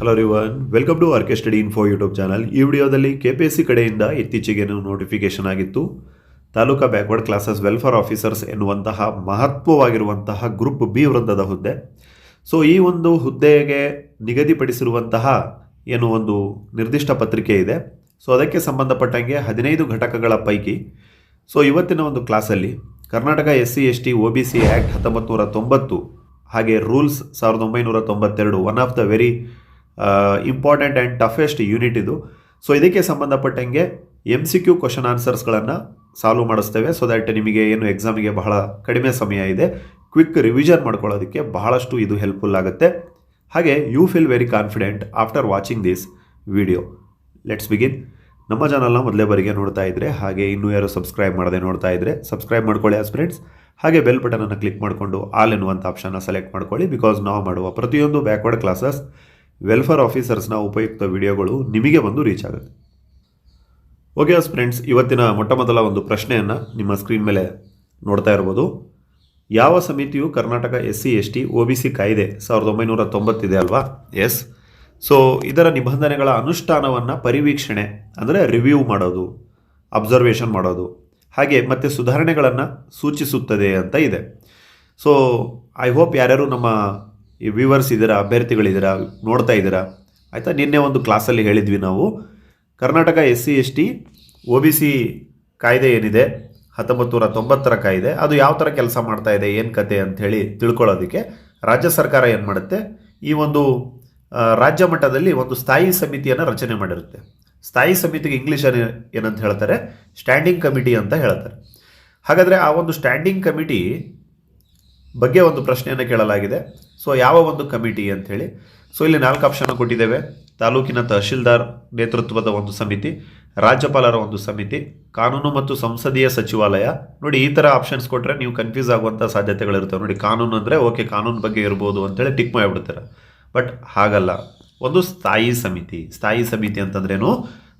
Hello ರಿವನ್ welcome to RK study info YouTube channel ಈ ವಿಡಿಯೋದಲ್ಲಿ K P S C ಕಡೆಯಿಂದ ಇತ್ತೀಚೆಗೆ ನೋಟಿಫಿಕೇಶನ್ ಆಗಿತ್ತು. Taluka backward classes welfare officers ಎನ್ನುವಂತಹ ಮಹತ್ವವಾಗಿರುವಂತಹ ಗ್ರೂಪ್ ಬಿ ವೃಂದದ ಹುದ್ದೆ. ಸೊ ಈ ಒಂದು ಹುದ್ದೆಗೆ ನಿಗದಿಪಡಿಸಿರುವಂತಹ ಏನು ಒಂದು ನಿರ್ದಿಷ್ಟ ಪತ್ರಿಕೆ ಇದೆ. ಸೊ ಅದಕ್ಕೆ ಸಂಬಂಧಪಟ್ಟಂಗೆ ಹದಿನೈದು ಘಟಕಗಳ ಪೈಕಿ ಸೊ ಇವತ್ತಿನ ಒಂದು ಕ್ಲಾಸಲ್ಲಿ Karnataka S C S T O B C act ಹತ್ತೊಂಬತ್ತು ನೂರ ತೊಂಬತ್ತು ಹಾಗೆ ರೂಲ್ಸ್ ಸಾವಿರದ ಒಂಬೈನೂರ ತೊಂಬತ್ತೆರಡು one of the very important and toughest unit ಇದು. ಸೊ ಇದಕ್ಕೆ ಸಂಬಂಧಪಟ್ಟಂಗೆ ಎಂ ಸಿ ಕ್ಯೂ ಕ್ವಶನ್ ಆನ್ಸರ್ಸ್ಗಳನ್ನು ಸಾಲ್ವ್ ಮಾಡಿಸ್ತೇವೆ. ಸೊ ದ್ಯಾಟ್ ನಿಮಗೆ ಏನು ಎಕ್ಸಾಮಿಗೆ ಬಹಳ ಕಡಿಮೆ ಸಮಯ ಇದೆ. ಕ್ವಿಕ್ ರಿವಿಷನ್ ಮಾಡ್ಕೊಳ್ಳೋದಕ್ಕೆ ಬಹಳಷ್ಟು ಇದು ಹೆಲ್ಪ್ಫುಲ್ ಆಗುತ್ತೆ. ಹಾಗೆ you feel very confident after watching this video let's begin ನಮ್ಮ ಚಾನಲ್ನ ಮೊದಲೇ ಬಾರಿಗೆ ನೋಡ್ತಾ ಇದ್ದರೆ ಹಾಗೆ ಇನ್ನೂ ಯಾರು ಸಬ್ಸ್ಕ್ರೈಬ್ ಮಾಡದೆ ನೋಡ್ತಾ ಇದ್ದರೆ ಸಬ್ಸ್ಕ್ರೈಬ್ ಮಾಡ್ಕೊಳ್ಳಿ ಆಸ್ ಫ್ರೆಂಡ್ಸ್ ಹಾಗೆ ಬೆಲ್ ಬಟನನ್ನು ಕ್ಲಿಕ್ ಮಾಡಿಕೊಂಡು ಆಲ್ ಎನ್ನುವಂಥ ಆಪ್ಷನ್ನ ಸೆಲೆಕ್ಟ್ ಮಾಡ್ಕೊಳ್ಳಿ ಬಿಕಾಸ್ ನಾವು ಮಾಡುವ ಪ್ರತಿಯೊಂದು ಬ್ಯಾಕ್ವರ್ಡ್ ಕ್ಲಾಸಸ್ ವೆಲ್ಫೇರ್ ಆಫೀಸರ್ಸ್ನ ಉಪಯುಕ್ತ ವಿಡಿಯೋಗಳು ನಿಮಗೆ ಬಂದು ರೀಚ್ ಆಗುತ್ತೆ. ಓಕೆ ಫ್ರೆಂಡ್ಸ್ ಇವತ್ತಿನ ಮೊಟ್ಟ ಮೊದಲ ಒಂದು ಪ್ರಶ್ನೆಯನ್ನು ನಿಮ್ಮ ಸ್ಕ್ರೀನ್ ಮೇಲೆ ನೋಡ್ತಾ ಇರ್ಬೋದು. ಯಾವ ಸಮಿತಿಯು Karnataka S C S T O B C ಕಾಯ್ದೆ ಸಾವಿರದ ಒಂಬೈನೂರ ತೊಂಬತ್ತಿದೆ ಅಲ್ವಾ? ಎಸ್ ಸೊ ಇದರ ನಿಬಂಧನೆಗಳ ಅನುಷ್ಠಾನವನ್ನು ಪರಿವೀಕ್ಷಣೆ, ಅಂದರೆ ರಿವ್ಯೂ ಮಾಡೋದು ಅಬ್ಸರ್ವೇಷನ್ ಮಾಡೋದು, ಹಾಗೆ ಮತ್ತು ಸುಧಾರಣೆಗಳನ್ನು ಸೂಚಿಸುತ್ತದೆ ಅಂತ ಇದೆ. ಸೊ ಐ ಹೋಪ್ ಯಾರ್ಯಾರು ನಮ್ಮ ಈ ವ್ಯೂವರ್ಸ್ ಇದ್ದೀರಾ ಅಭ್ಯರ್ಥಿಗಳಿದ್ದೀರಾ ನೋಡ್ತಾ ಇದ್ದೀರಾ ಆಯಿತಾ? ನಿನ್ನೆ ಒಂದು ಕ್ಲಾಸಲ್ಲಿ ಹೇಳಿದ್ವಿ ನಾವು. Karnataka S C S T O B C ಕಾಯ್ದೆ ಏನಿದೆ? ಹತ್ತೊಂಬತ್ತು ನೂರ ತೊಂಬತ್ತರ ಕಾಯ್ದೆ. ಅದು ಯಾವ ಥರ ಕೆಲಸ ಮಾಡ್ತಾ ಇದೆ, ಏನು ಕತೆ ಅಂಥೇಳಿ ತಿಳ್ಕೊಳ್ಳೋದಕ್ಕೆ ರಾಜ್ಯ ಸರ್ಕಾರ ಏನು ಮಾಡುತ್ತೆ? ಈ ಒಂದು ರಾಜ್ಯ ಮಟ್ಟದಲ್ಲಿ ಒಂದು ಸ್ಥಾಯಿ ಸಮಿತಿಯನ್ನು ರಚನೆ ಮಾಡಿರುತ್ತೆ. ಸ್ಥಾಯಿ ಸಮಿತಿಗೆ ಇಂಗ್ಲೀಷಲ್ಲಿ ಏನಂತ ಹೇಳ್ತಾರೆ? ಸ್ಟ್ಯಾಂಡಿಂಗ್ ಕಮಿಟಿ ಅಂತ ಹೇಳ್ತಾರೆ. ಹಾಗಾದರೆ ಆ ಒಂದು ಸ್ಟ್ಯಾಂಡಿಂಗ್ ಕಮಿಟಿ ಬಗ್ಗೆ ಒಂದು ಪ್ರಶ್ನೆಯನ್ನು ಕೇಳಲಾಗಿದೆ. ಸೊ ಯಾವ ಒಂದು ಕಮಿಟಿ ಅಂಥೇಳಿ? ಸೊ ಇಲ್ಲಿ ನಾಲ್ಕು ಆಪ್ಷನ್ ಕೊಟ್ಟಿದ್ದೇವೆ. ತಾಲೂಕಿನ ತಹಶೀಲ್ದಾರ್ ನೇತೃತ್ವದ ಒಂದು ಸಮಿತಿ, ರಾಜ್ಯಪಾಲರ ಒಂದು ಸಮಿತಿ, ಕಾನೂನು ಮತ್ತು ಸಂಸದೀಯ ಸಚಿವಾಲಯ. ನೋಡಿ, ಈ ಥರ ಆಪ್ಷನ್ಸ್ ಕೊಟ್ಟರೆ ನೀವು ಕನ್ಫ್ಯೂಸ್ ಆಗುವಂಥ ಸಾಧ್ಯತೆಗಳಿರ್ತವೆ. ನೋಡಿ, ಕಾನೂನು ಅಂದರೆ ಓಕೆ ಕಾನೂನು ಬಗ್ಗೆ ಇರ್ಬೋದು ಅಂತೇಳಿ ಟಿಕ್ ಮಾಡಿಬಿಡ್ತಾರೆ. ಬಟ್ ಹಾಗಲ್ಲ. ಒಂದು ಸ್ಥಾಯಿ ಸಮಿತಿ. ಸ್ಥಾಯಿ ಸಮಿತಿ ಅಂತಂದ್ರೇನು?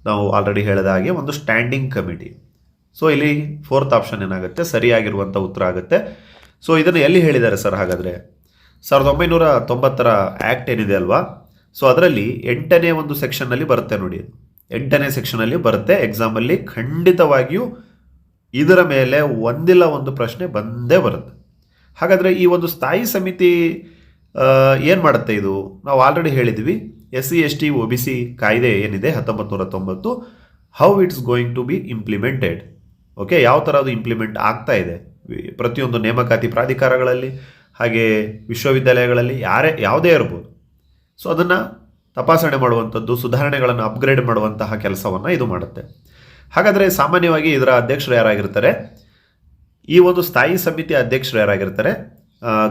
ನಾವು ಆಲ್ರೆಡಿ ಹೇಳಿದ ಹಾಗೆ ಒಂದು ಸ್ಟ್ಯಾಂಡಿಂಗ್ ಕಮಿಟಿ ಸೊ ಇಲ್ಲಿ ಫೋರ್ತ್ ಆಪ್ಷನ್ ಏನಾಗುತ್ತೆ? ಸರಿಯಾಗಿರುವಂಥ ಉತ್ತರ ಆಗುತ್ತೆ. ಸೊ ಇದನ್ನು ಎಲ್ಲಿ ಹೇಳಿದ್ದಾರೆ ಸರ್ ಹಾಗಾದರೆ? ಸಾವಿರದ ಒಂಬೈನೂರ ತೊಂಬತ್ತರ ಆ್ಯಕ್ಟ್ ಏನಿದೆ ಅಲ್ವಾ? ಸೊ ಅದರಲ್ಲಿ ಎಂಟನೇ ಒಂದು ಸೆಕ್ಷನ್ನಲ್ಲಿ ಬರುತ್ತೆ ನೋಡಿ ಎಂಟನೇ ಸೆಕ್ಷನಲ್ಲಿ ಬರುತ್ತೆ. ಎಕ್ಸಾಮಲ್ಲಿ ಖಂಡಿತವಾಗಿಯೂ ಇದರ ಮೇಲೆ ಒಂದಿಲ್ಲ ಒಂದು ಪ್ರಶ್ನೆ ಬಂದೇ ಬರುತ್ತೆ. ಹಾಗಾದರೆ ಈ ಒಂದು ಸ್ಥಾಯಿ ಸಮಿತಿ ಏನು ಮಾಡುತ್ತೆ ಇದು? ನಾವು ಆಲ್ರೆಡಿ ಹೇಳಿದ್ವಿ. S C S T O B C ಕಾಯ್ದೆ ಏನಿದೆ ಹತ್ತೊಂಬತ್ತು ನೂರ ತೊಂಬತ್ತು how it's going to be implemented okay ಯಾವ ಥರ ಅದು ಇಂಪ್ಲಿಮೆಂಟ್ ಆಗ್ತಾ ಇದೆ? ಪ್ರತಿಯೊಂದು ನೇಮಕಾತಿ ಪ್ರಾಧಿಕಾರಗಳಲ್ಲಿ ಹಾಗೆ ವಿಶ್ವವಿದ್ಯಾಲಯಗಳಲ್ಲಿ ಯಾರೇ, ಯಾವುದೇ ಇರ್ಬೋದು. ಸೊ ಅದನ್ನು ತಪಾಸಣೆ ಮಾಡುವಂಥದ್ದು, ಸುಧಾರಣೆಗಳನ್ನು ಅಪ್ಗ್ರೇಡ್ ಮಾಡುವಂತಹ ಕೆಲಸವನ್ನು ಇದು ಮಾಡುತ್ತೆ. ಹಾಗಾದರೆ ಸಾಮಾನ್ಯವಾಗಿ ಇದರ ಅಧ್ಯಕ್ಷರು ಯಾರಾಗಿರ್ತಾರೆ? ಈ ಒಂದು ಸ್ಥಾಯಿ ಸಮಿತಿ ಅಧ್ಯಕ್ಷರು ಯಾರಾಗಿರ್ತಾರೆ?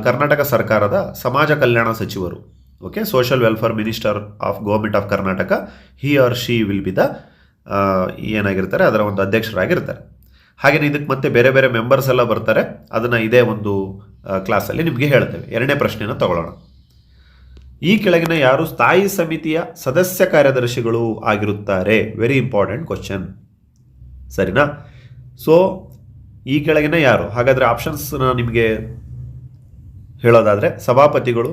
ಕರ್ನಾಟಕ ಸರ್ಕಾರದ ಸಮಾಜ ಕಲ್ಯಾಣ ಸಚಿವರು. Okay social welfare minister of government of Karnataka he or she will be the ಏನಾಗಿರ್ತಾರೆ? ಅದರ ಒಂದು ಅಧ್ಯಕ್ಷರಾಗಿರ್ತಾರೆ. ಹಾಗೆಯೇ ಇದಕ್ಕೆ ಮತ್ತೆ ಬೇರೆ ಬೇರೆ ಮೆಂಬರ್ಸ್ ಎಲ್ಲ ಬರ್ತಾರೆ. ಅದನ್ನು ಇದೇ ಒಂದು ಕ್ಲಾಸಲ್ಲಿ ನಿಮಗೆ ಹೇಳ್ತೇವೆ. ಎರಡನೇ ಪ್ರಶ್ನೆಯನ್ನು ತಗೊಳ್ಳೋಣ. ಈ ಕೆಳಗಿನ ಯಾರು ಸ್ಥಾಯಿ ಸಮಿತಿಯ ಸದಸ್ಯ ಕಾರ್ಯದರ್ಶಿಗಳು ಆಗಿರುತ್ತಾರೆ? ವೆರಿ ಇಂಪಾರ್ಟೆಂಟ್ ಕ್ವಶನ್ ಸರಿನಾ? ಸೊ ಈ ಕೆಳಗಿನ ಯಾರು? ಹಾಗಾದರೆ ಆಪ್ಷನ್ಸ್ನ ನಿಮಗೆ ಹೇಳೋದಾದರೆ ಸಭಾಪತಿಗಳು.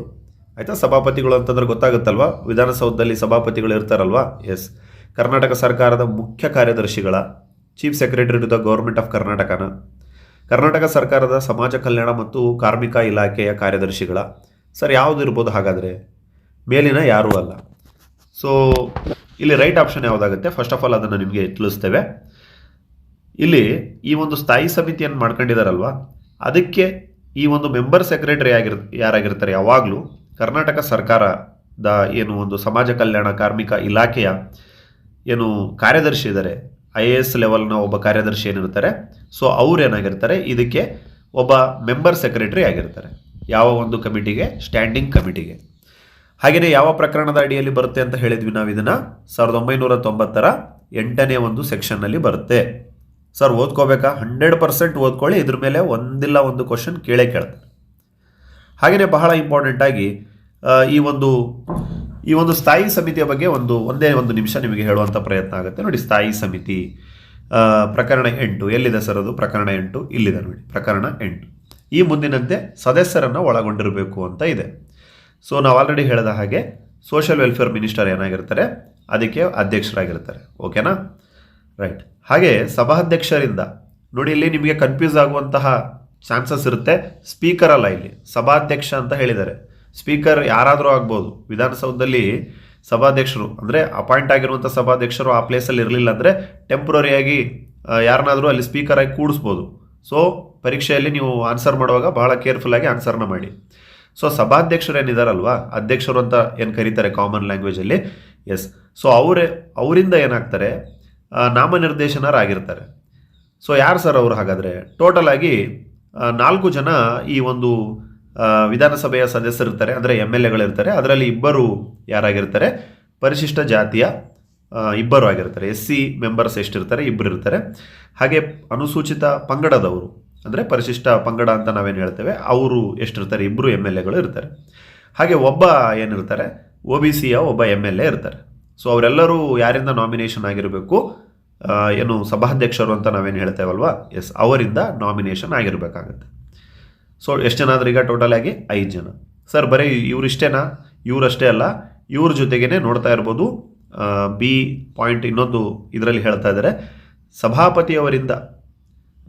ಆಯಿತಾ? ಸಭಾಪತಿಗಳು ಅಂತಂದ್ರೆ ಗೊತ್ತಾಗುತ್ತಲ್ವಾ? ವಿಧಾನಸೌಧದಲ್ಲಿ ಸಭಾಪತಿಗಳು ಇರ್ತಾರಲ್ವ? ಎಸ್ ಕರ್ನಾಟಕ ಸರ್ಕಾರದ ಮುಖ್ಯ ಕಾರ್ಯದರ್ಶಿಗಳ chief secretary to the government of ಕರ್ನಾಟಕನ Karnataka ಸರ್ಕಾರದ ಸಮಾಜ ಕಲ್ಯಾಣ ಮತ್ತು ಕಾರ್ಮಿಕ ಇಲಾಖೆಯ ಕಾರ್ಯದರ್ಶಿಗಳ, ಸರ್ ಯಾವುದು ಇರ್ಬೋದು ಹಾಗಾದರೆ? ಮೇಲಿನ ಯಾರೂ ಅಲ್ಲ. ಸೊ ಇಲ್ಲಿ ರೈಟ್ ಆಪ್ಷನ್ ಯಾವುದಾಗುತ್ತೆ? ಫಸ್ಟ್ ಆಫ್ ಆಲ್ ಅದನ್ನು ನಿಮಗೆ ತಿಳಿಸ್ತೇವೆ. ಇಲ್ಲಿ ಈ ಒಂದು ಸ್ಥಾಯಿ ಸಮಿತಿಯನ್ನು ಮಾಡ್ಕೊಂಡಿದ್ದಾರಲ್ವ ಅದಕ್ಕೆ ಈ ಒಂದು ಮೆಂಬರ್ ಸೆಕ್ರೆಟರಿ ಆಗಿರ್, ಯಾರಾಗಿರ್ತಾರೆ? ಯಾವಾಗಲೂ ಕರ್ನಾಟಕ ಸರ್ಕಾರದ ಏನು ಒಂದು ಸಮಾಜ ಕಲ್ಯಾಣ, ಕಾರ್ಮಿಕ ಇಲಾಖೆಯ ಏನು ಕಾರ್ಯದರ್ಶಿ ಇದ್ದಾರೆ ಐ ಎ ಎಸ್ ಲೆವೆಲ್ನ ಒಬ್ಬ ಕಾರ್ಯದರ್ಶಿ ಏನಿರ್ತಾರೆ, ಸೊ ಅವ್ರು ಏನಾಗಿರ್ತಾರೆ, ಇದಕ್ಕೆ ಒಬ್ಬ ಮೆಂಬರ್ ಸೆಕ್ರೆಟರಿ ಆಗಿರ್ತಾರೆ, ಯಾವ ಒಂದು ಕಮಿಟಿಗೆ, ಸ್ಟ್ಯಾಂಡಿಂಗ್ ಕಮಿಟಿಗೆ. ಹಾಗೆಯೇ ಯಾವ ಪ್ರಕರಣದ ಅಡಿಯಲ್ಲಿ ಬರುತ್ತೆ ಅಂತ ಹೇಳಿದ್ವಿ ನಾವು ಇದನ್ನು, ಸಾವಿರದ ಒಂಬೈನೂರ ತೊಂಬತ್ತರ ಎಂಟನೇ ಒಂದು ಸೆಕ್ಷನ್ನಲ್ಲಿ ಬರುತ್ತೆ. ಸರ್, ಓದ್ಕೋಬೇಕಾ? ಹಂಡ್ರೆಡ್ ಪರ್ಸೆಂಟ್ ಓದ್ಕೊಳ್ಳಿ, ಇದ್ರ ಮೇಲೆ ಒಂದಿಲ್ಲ ಒಂದು ಕ್ವಶನ್ ಕೇಳೇ ಕೇಳ್ತಾರೆ. ಹಾಗೆಯೇ ಬಹಳ ಇಂಪಾರ್ಟೆಂಟ್ ಆಗಿ ಈ ಒಂದು ಈ ಒಂದು ಸ್ಥಾಯಿ ಸಮಿತಿಯ ಬಗ್ಗೆ ಒಂದು, ಒಂದೇ ಒಂದು ನಿಮಿಷ ನಿಮಗೆ ಹೇಳುವಂಥ ಪ್ರಯತ್ನ ಆಗುತ್ತೆ. ನೋಡಿ, ಸ್ಥಾಯಿ ಸಮಿತಿ ಪ್ರಕರಣ ಎಂಟು. ಎಲ್ಲಿದೆ ಸರ್ ಅದು? ಪ್ರಕರಣ ಎಂಟು. ಇಲ್ಲಿದೆ ನೋಡಿ. ಪ್ರಕರಣ ಎಂಟು. ಈ ಮುಂದಿನಂತೆ ಸದಸ್ಯರನ್ನು ಒಳಗೊಂಡಿರಬೇಕು ಅಂತ ಇದೆ. ಸೊ ನಾವು ಆಲ್ರೆಡಿ ಹೇಳಿದ ಹಾಗೆ ಸೋಷಿಯಲ್ ವೆಲ್ಫೇರ್ ಮಿನಿಸ್ಟರ್ ಏನಾಗಿರ್ತಾರೆ? ಅದಕ್ಕೆ ಅಧ್ಯಕ್ಷರಾಗಿರ್ತಾರೆ. ಓಕೆನಾ ರೈಟ್ ಹಾಗೆ ಸಭಾಧ್ಯಕ್ಷರಿಂದ, ನೋಡಿ, ಇಲ್ಲಿ ನಿಮಗೆ ಕನ್ಫ್ಯೂಸ್ ಆಗುವಂತಹ ಚಾನ್ಸಸ್ ಇರುತ್ತೆ. ಸ್ಪೀಕರ್ ಅಲ್ಲ ಇಲ್ಲಿ. ಸಭಾಧ್ಯಕ್ಷ ಅಂತ ಹೇಳಿದ್ದಾರೆ. ಸ್ಪೀಕರ್ ಯಾರಾದರೂ ಆಗ್ಬೋದು. ವಿಧಾನಸೌಧದಲ್ಲಿ ಸಭಾಧ್ಯಕ್ಷರು, ಅಂದರೆ ಅಪಾಯಿಂಟ್ ಆಗಿರುವಂಥ ಸಭಾಧ್ಯಕ್ಷರು ಆ ಪ್ಲೇಸಲ್ಲಿ ಇರಲಿಲ್ಲ ಅಂದರೆ ಟೆಂಪ್ರರಿಯಾಗಿ ಯಾರನ್ನಾದರೂ ಅಲ್ಲಿ ಸ್ಪೀಕರ್ ಆಗಿ ಕೂಡಿಸ್ಬೋದು. ಸೊ ಪರೀಕ್ಷೆಯಲ್ಲಿ ನೀವು ಆನ್ಸರ್ ಮಾಡುವಾಗ ಬಹಳ ಕೇರ್ಫುಲ್ಲಾಗಿ ಆನ್ಸರ್ನ ಮಾಡಿ. ಸೊ ಸಭಾಧ್ಯಕ್ಷರು ಏನಿದಾರಲ್ವಾ? ಅಧ್ಯಕ್ಷರು ಅಂತ ಏನು ಕರೀತಾರೆ ಕಾಮನ್ ಲ್ಯಾಂಗ್ವೇಜಲ್ಲಿ ಎಸ್ ಸೊ ಅವರೇ, ಅವರಿಂದ ಏನಾಗ್ತಾರೆ? ನಾಮನಿರ್ದೇಶನರಾಗಿರ್ತಾರೆ. ಸೊ ಯಾರು ಸರ್ ಅವರು ಹಾಗಾದರೆ? ಟೋಟಲ್ ಆಗಿ ನಾಲ್ಕು ಜನ ಈ ಒಂದು ವಿಧಾನಸಭೆಯ ಸದಸ್ಯರಿರ್ತಾರೆ, ಅಂದರೆ ಎಂ ಎಲ್ ಎಗಳಿರ್ತಾರೆ. ಅದರಲ್ಲಿ ಇಬ್ಬರು ಯಾರಾಗಿರ್ತಾರೆ? ಪರಿಶಿಷ್ಟ ಜಾತಿಯ ಇಬ್ಬರು ಆಗಿರ್ತಾರೆ. ಎಸ್ ಸಿ ಮೆಂಬರ್ಸ್ ಎಷ್ಟಿರ್ತಾರೆ? ಇಬ್ಬರು ಇರ್ತಾರೆ. ಹಾಗೆ ಅನುಸೂಚಿತ ಪಂಗಡದವರು, ಅಂದರೆ ಪರಿಶಿಷ್ಟ ಪಂಗಡ ಅಂತ ನಾವೇನು ಹೇಳ್ತೇವೆ, ಅವರು ಎಷ್ಟಿರ್ತಾರೆ? ಇಬ್ಬರು ಎಂ ಎಲ್ ಎಗಳು ಇರ್ತಾರೆ. ಹಾಗೆ ಒಬ್ಬ ಏನಿರ್ತಾರೆ? ಒ ಬಿ ಸಿಯ ಒಬ್ಬ ಎಂ ಎಲ್ ಎ ಇರ್ತಾರೆ. ಸೊ ಅವರೆಲ್ಲರೂ ಯಾರಿಂದ ನಾಮಿನೇಷನ್ ಆಗಿರಬೇಕು? ಏನು ಸಭಾಧ್ಯಕ್ಷರು ಅಂತ ನಾವೇನು ಹೇಳ್ತೇವಲ್ವಾ? ಎಸ್ ಅವರಿಂದ ನಾಮಿನೇಷನ್ ಆಗಿರಬೇಕಾಗತ್ತೆ. ಸೊ ಎಷ್ಟು ಜನ ಆದ್ರೆ ಈಗ ಟೋಟಲ್ ಆಗಿ? ಐದು ಜನ. ಸರ್ ಬರೀ ಇವರಿಷ್ಟೇನಾ ಇವರಷ್ಟೇ ಅಲ್ಲ, ಇವ್ರ ಜೊತೆಗೇನೆ ನೋಡ್ತಾ ಇರ್ಬೋದು. ಬಿ ಪಾಯಿಂಟ್ ಇನ್ನೊಂದು ಇದರಲ್ಲಿ ಹೇಳ್ತಾ ಇದ್ದಾರೆ ಸಭಾಪತಿಯವರಿಂದ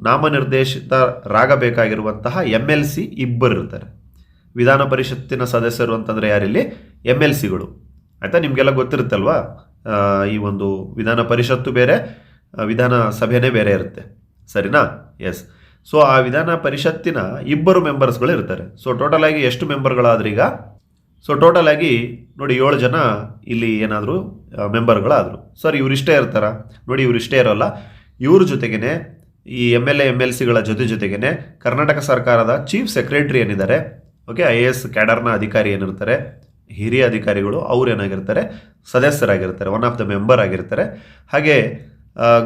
ನಾಮನಿರ್ದೇಶಿತರಾಗಬೇಕಾಗಿರುವಂತಹ ಎಂ ಎಲ್ ಸಿ ಇಬ್ಬರು ಇರ್ತಾರೆ. ವಿಧಾನ ಪರಿಷತ್ತಿನ ಸದಸ್ಯರು ಅಂತಂದರೆ ಯಾರಿಲ್ಲಿ? ಎಂ ಎಲ್ ಸಿಗಳು ಆಯಿತಾ? ನಿಮಗೆಲ್ಲ ಗೊತ್ತಿರುತ್ತಲ್ವಾ? ಈ ಒಂದು ವಿಧಾನ ಪರಿಷತ್ತು ಬೇರೆ ವಿಧಾನಸಭೆನೇ ವಿಧಾನ ಸಭೆನೇ ಬೇರೆ ಇರುತ್ತೆ. ಸರಿನಾ? ಎಸ್ ಸೊ ಆ ವಿಧಾನ ಪರಿಷತ್ತಿನ ಇಬ್ಬರು ಮೆಂಬರ್ಸ್ಗಳು ಇರ್ತಾರೆ ಸೊ ಟೋಟಲ್ ಆಗಿ ಎಷ್ಟು ಈಗ? ಸೊ ಟೋಟಲ್ ಆಗಿ ನೋಡಿ ಏಳು ಜನ ಇಲ್ಲಿ ಏನಾದರೂ ಮೆಂಬರ್ಗಳಾದರು ಸರ್ ಇವರಿಷ್ಟೇ ಇರ್ತಾರ? ನೋಡಿ ಇವರಿಷ್ಟೇ ಇರೋಲ್ಲ. ಇವ್ರ ಜೊತೆಗೇ ಈ M L A M L ಸಿಗಳ ಜೊತೆ ಜೊತೆಗೇ ಕರ್ನಾಟಕ ಸರ್ಕಾರದ ಚೀಫ್ ಸೆಕ್ರೆಟರಿ ಏನಿದ್ದಾರೆ ಓಕೆ ಐ ಎ ಎಸ್ ಕ್ಯಾಡರ್ನ ಅಧಿಕಾರಿ ಏನಿರ್ತಾರೆ, ಹಿರಿಯ ಅಧಿಕಾರಿಗಳು ಅವ್ರು ಏನಾಗಿರ್ತಾರೆ, ಸದಸ್ಯರಾಗಿರ್ತಾರೆ ಒನ್ ಆಫ್ ದ ಮೆಂಬರ್ ಆಗಿರ್ತಾರೆ. ಹಾಗೆ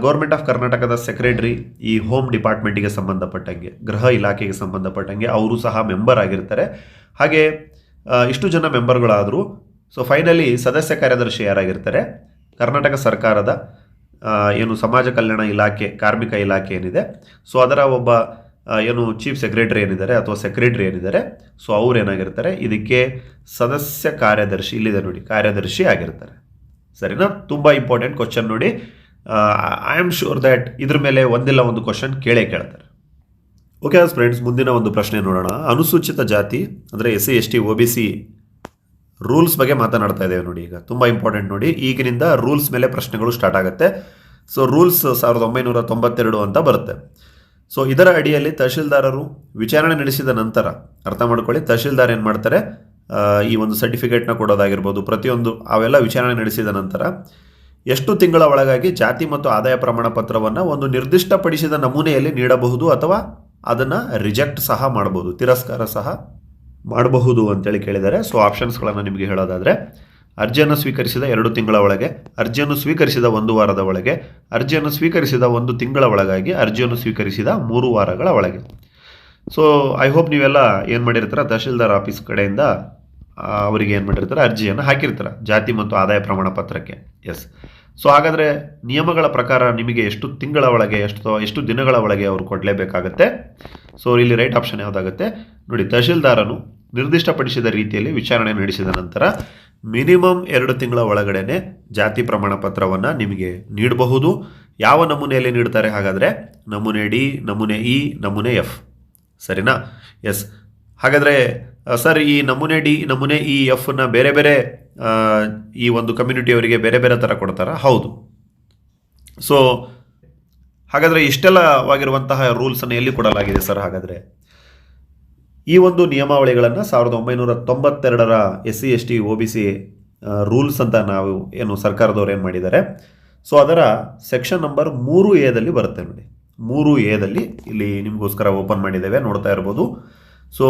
ಗೌರ್ಮೆಂಟ್ ಆಫ್ ಕರ್ನಾಟಕದ ಸೆಕ್ರೆಟರಿ ಈ ಹೋಮ್ ಡಿಪಾರ್ಟ್ಮೆಂಟಿಗೆ ಸಂಬಂಧಪಟ್ಟಂಗೆ, ಗೃಹ ಇಲಾಖೆಗೆ ಸಂಬಂಧಪಟ್ಟಂಗೆ ಅವರು ಸಹ ಮೆಂಬರ್ ಆಗಿರ್ತಾರೆ. ಹಾಗೆ ಇಷ್ಟು ಜನ ಮೆಂಬರ್ಗಳಾದರೂ ಸೊ ಫೈನಲಿ ಸದಸ್ಯ ಕಾರ್ಯದರ್ಶಿ ಯಾರಾಗಿರ್ತಾರೆ? ಕರ್ನಾಟಕ ಸರ್ಕಾರದ ಏನು ಸಮಾಜ ಕಲ್ಯಾಣ ಇಲಾಖೆ, ಕಾರ್ಮಿಕ ಇಲಾಖೆ ಏನಿದೆ. ಸೊ ಅದರ ಒಬ್ಬ ಏನು ಚೀಫ್ ಸೆಕ್ರೆಟರಿ ಏನಿದ್ದಾರೆ ಅಥವಾ ಸೆಕ್ರೆಟರಿ ಏನಿದ್ದಾರೆ. ಸೊ ಅವ್ರು ಏನಾಗಿರ್ತಾರೆ? ಇದಕ್ಕೆ ಸದಸ್ಯ ಕಾರ್ಯದರ್ಶಿ, ಇಲ್ಲಿದೆ ನೋಡಿ, ಕಾರ್ಯದರ್ಶಿ ಆಗಿರ್ತಾರೆ. ಸರಿನಾ? ತುಂಬ ಇಂಪಾರ್ಟೆಂಟ್ ಕ್ವಶನ್ ನೋಡಿ. ಐ ಆಮ್ ಶೂರ್ ದ್ಯಾಟ್ ಇದ್ರ ಮೇಲೆ ಒಂದಿಲ್ಲ ಒಂದು ಕ್ವಶನ್ ಕೇಳೇ ಕೇಳ್ತಾರೆ. ಓಕೆ ಫ್ರೆಂಡ್ಸ್ ಮುಂದಿನ ಒಂದು ಪ್ರಶ್ನೆ ನೋಡೋಣ. ಅನುಸೂಚಿತ ಜಾತಿ, ಅಂದರೆ S C, S T O B C rules ಬಗ್ಗೆ ಮಾತನಾಡ್ತಾ ಇದ್ದೇವೆ ನೋಡಿ ಈಗ. ತುಂಬ ಇಂಪಾರ್ಟೆಂಟ್ ನೋಡಿ. ಈಗಿನಿಂದ ರೂಲ್ಸ್ ಮೇಲೆ ಪ್ರಶ್ನೆಗಳು ಸ್ಟಾರ್ಟ್ ಆಗುತ್ತೆ. ಸೊ ರೂಲ್ಸ್ ಸಾವಿರದ ಒಂಬೈನೂರ ತೊಂಬತ್ತೆರಡು ಅಂತ ಬರುತ್ತೆ. ಸೊ ಇದರ ಅಡಿಯಲ್ಲಿ ತಹಶೀಲ್ದಾರರು ವಿಚಾರಣೆ ನಡೆಸಿದ ನಂತರ, ಅರ್ಥ ಮಾಡ್ಕೊಳ್ಳಿ, ತಹಶೀಲ್ದಾರ್ ಏನು ಮಾಡ್ತಾರೆ? ಈ ಒಂದು ಸರ್ಟಿಫಿಕೇಟ್ನ ಕೊಡೋದಾಗಿರ್ಬೋದು, ಪ್ರತಿಯೊಂದು ಅವೆಲ್ಲ ವಿಚಾರಣೆ ನಡೆಸಿದ ನಂತರ ಎಷ್ಟು ತಿಂಗಳ ಒಳಗಾಗಿ ಜಾತಿ ಮತ್ತು ಆದಾಯ ಪ್ರಮಾಣ ಪತ್ರವನ್ನು ಒಂದು ನಿರ್ದಿಷ್ಟಪಡಿಸಿದ ನಮೂನೆಯಲ್ಲಿ ನೀಡಬಹುದು ಅಥವಾ ಅದನ್ನು ರಿಜೆಕ್ಟ್ ಸಹ ಮಾಡಬಹುದು, ತಿರಸ್ಕಾರ ಸಹ ಮಾಡಬಹುದು ಅಂತೇಳಿ ಕೇಳಿದ್ದಾರೆ. ಸೊ ಆಪ್ಷನ್ಸ್ಗಳನ್ನು ನಿಮಗೆ ಹೇಳೋದಾದರೆ, ಅರ್ಜಿಯನ್ನು ಸ್ವೀಕರಿಸಿದ ಎರಡು ತಿಂಗಳ ಒಳಗೆ, ಅರ್ಜಿಯನ್ನು ಸ್ವೀಕರಿಸಿದ ಒಂದು ವಾರದ ಒಳಗೆ, ಅರ್ಜಿಯನ್ನು ಸ್ವೀಕರಿಸಿದ ಒಂದು ತಿಂಗಳ ಒಳಗಾಗಿ ಅರ್ಜಿಯನ್ನು ಸ್ವೀಕರಿಸಿದ ಮೂರು ವಾರಗಳ ಒಳಗೆ. ಸೊ ಐ ಹೋಪ್ ನೀವೆಲ್ಲ ಏನು ಮಾಡಿರ್ತೀರ, ತಹಶೀಲ್ದಾರ್ ಆಫೀಸ್ ಕಡೆಯಿಂದ ಅವರಿಗೆ ಏನು ಮಾಡಿರ್ತಾರೆ? ಅರ್ಜಿಯನ್ನು ಹಾಕಿರ್ತಾರೆ, ಜಾತಿ ಮತ್ತು ಆದಾಯ ಪ್ರಮಾಣ ಪತ್ರಕ್ಕೆ. ಎಸ್ ಸೊ ಹಾಗಾದರೆ ನಿಯಮಗಳ ಪ್ರಕಾರ ನಿಮಗೆ ಎಷ್ಟು ತಿಂಗಳ ಒಳಗೆ, ಎಷ್ಟು ಎಷ್ಟು ದಿನಗಳ ಒಳಗೆ ಅವರು ಕೊಡಲೇಬೇಕಾಗತ್ತೆ? ಸೊ ಇಲ್ಲಿ ರೈಟ್ ಆಪ್ಷನ್ ಯಾವುದಾಗುತ್ತೆ? ನೋಡಿ, ತಹಶೀಲ್ದಾರನು ನಿರ್ದಿಷ್ಟಪಡಿಸಿದ ರೀತಿಯಲ್ಲಿ ವಿಚಾರಣೆ ನಡೆಸಿದ ನಂತರ ಮಿನಿಮಮ್ ಎರಡು ತಿಂಗಳ ಒಳಗಡೆನೆ ಜಾತಿ ಪ್ರಮಾಣ ಪತ್ರವನ್ನು ನಿಮಗೆ ನೀಡಬಹುದು. ಯಾವ ನಮೂನೆಯಲ್ಲಿ ನೀಡ್ತಾರೆ? ಹಾಗಾದರೆ ನಮೂನೆ ಡಿ, ನಮೂನೆ ಇ, ನಮೂನೆ ಎಫ್. ಸರಿನಾ? ಎಸ್ ಹಾಗಾದರೆ ಸರ್, ಈ ನಮೂನೆ ಡಿ, ನಮೂನೆ ಇ ಎಫ್ನ ಬೇರೆ ಬೇರೆ ಈ ಒಂದು ಕಮ್ಯುನಿಟಿಯವರಿಗೆ ಬೇರೆ ಬೇರೆ ಥರ ಕೊಡ್ತಾರಾ? ಹೌದು. ಸೊ ಹಾಗಾದರೆ ಇಷ್ಟೆಲ್ಲವಾಗಿರುವಂತಹ ರೂಲ್ಸನ್ನು ಎಲ್ಲಿ ಕೊಡಲಾಗಿದೆ ಸರ್ ಹಾಗಾದರೆ? ಈ ಒಂದು ನಿಯಮಾವಳಿಗಳನ್ನು ಸಾವಿರದ ಒಂಬೈನೂರ ತೊಂಬತ್ತೆರಡರ S C, S T O B C rules ಅಂತ ನಾವು ಏನು ಸರ್ಕಾರದವ್ರು ಏನು ಮಾಡಿದ್ದಾರೆ? ಸೊ ಅದರ ಸೆಕ್ಷನ್ ನಂಬರ್ ಮೂರು ಎದಲ್ಲಿ ಬರುತ್ತೆ ನೋಡಿ. ಮೂರು ಎದಲ್ಲಿ ಇಲ್ಲಿ ನಿಮಗೋಸ್ಕರ ಓಪನ್ ಮಾಡಿದ್ದೇವೆ, ನೋಡ್ತಾ ಇರ್ಬೋದು. ಸೊ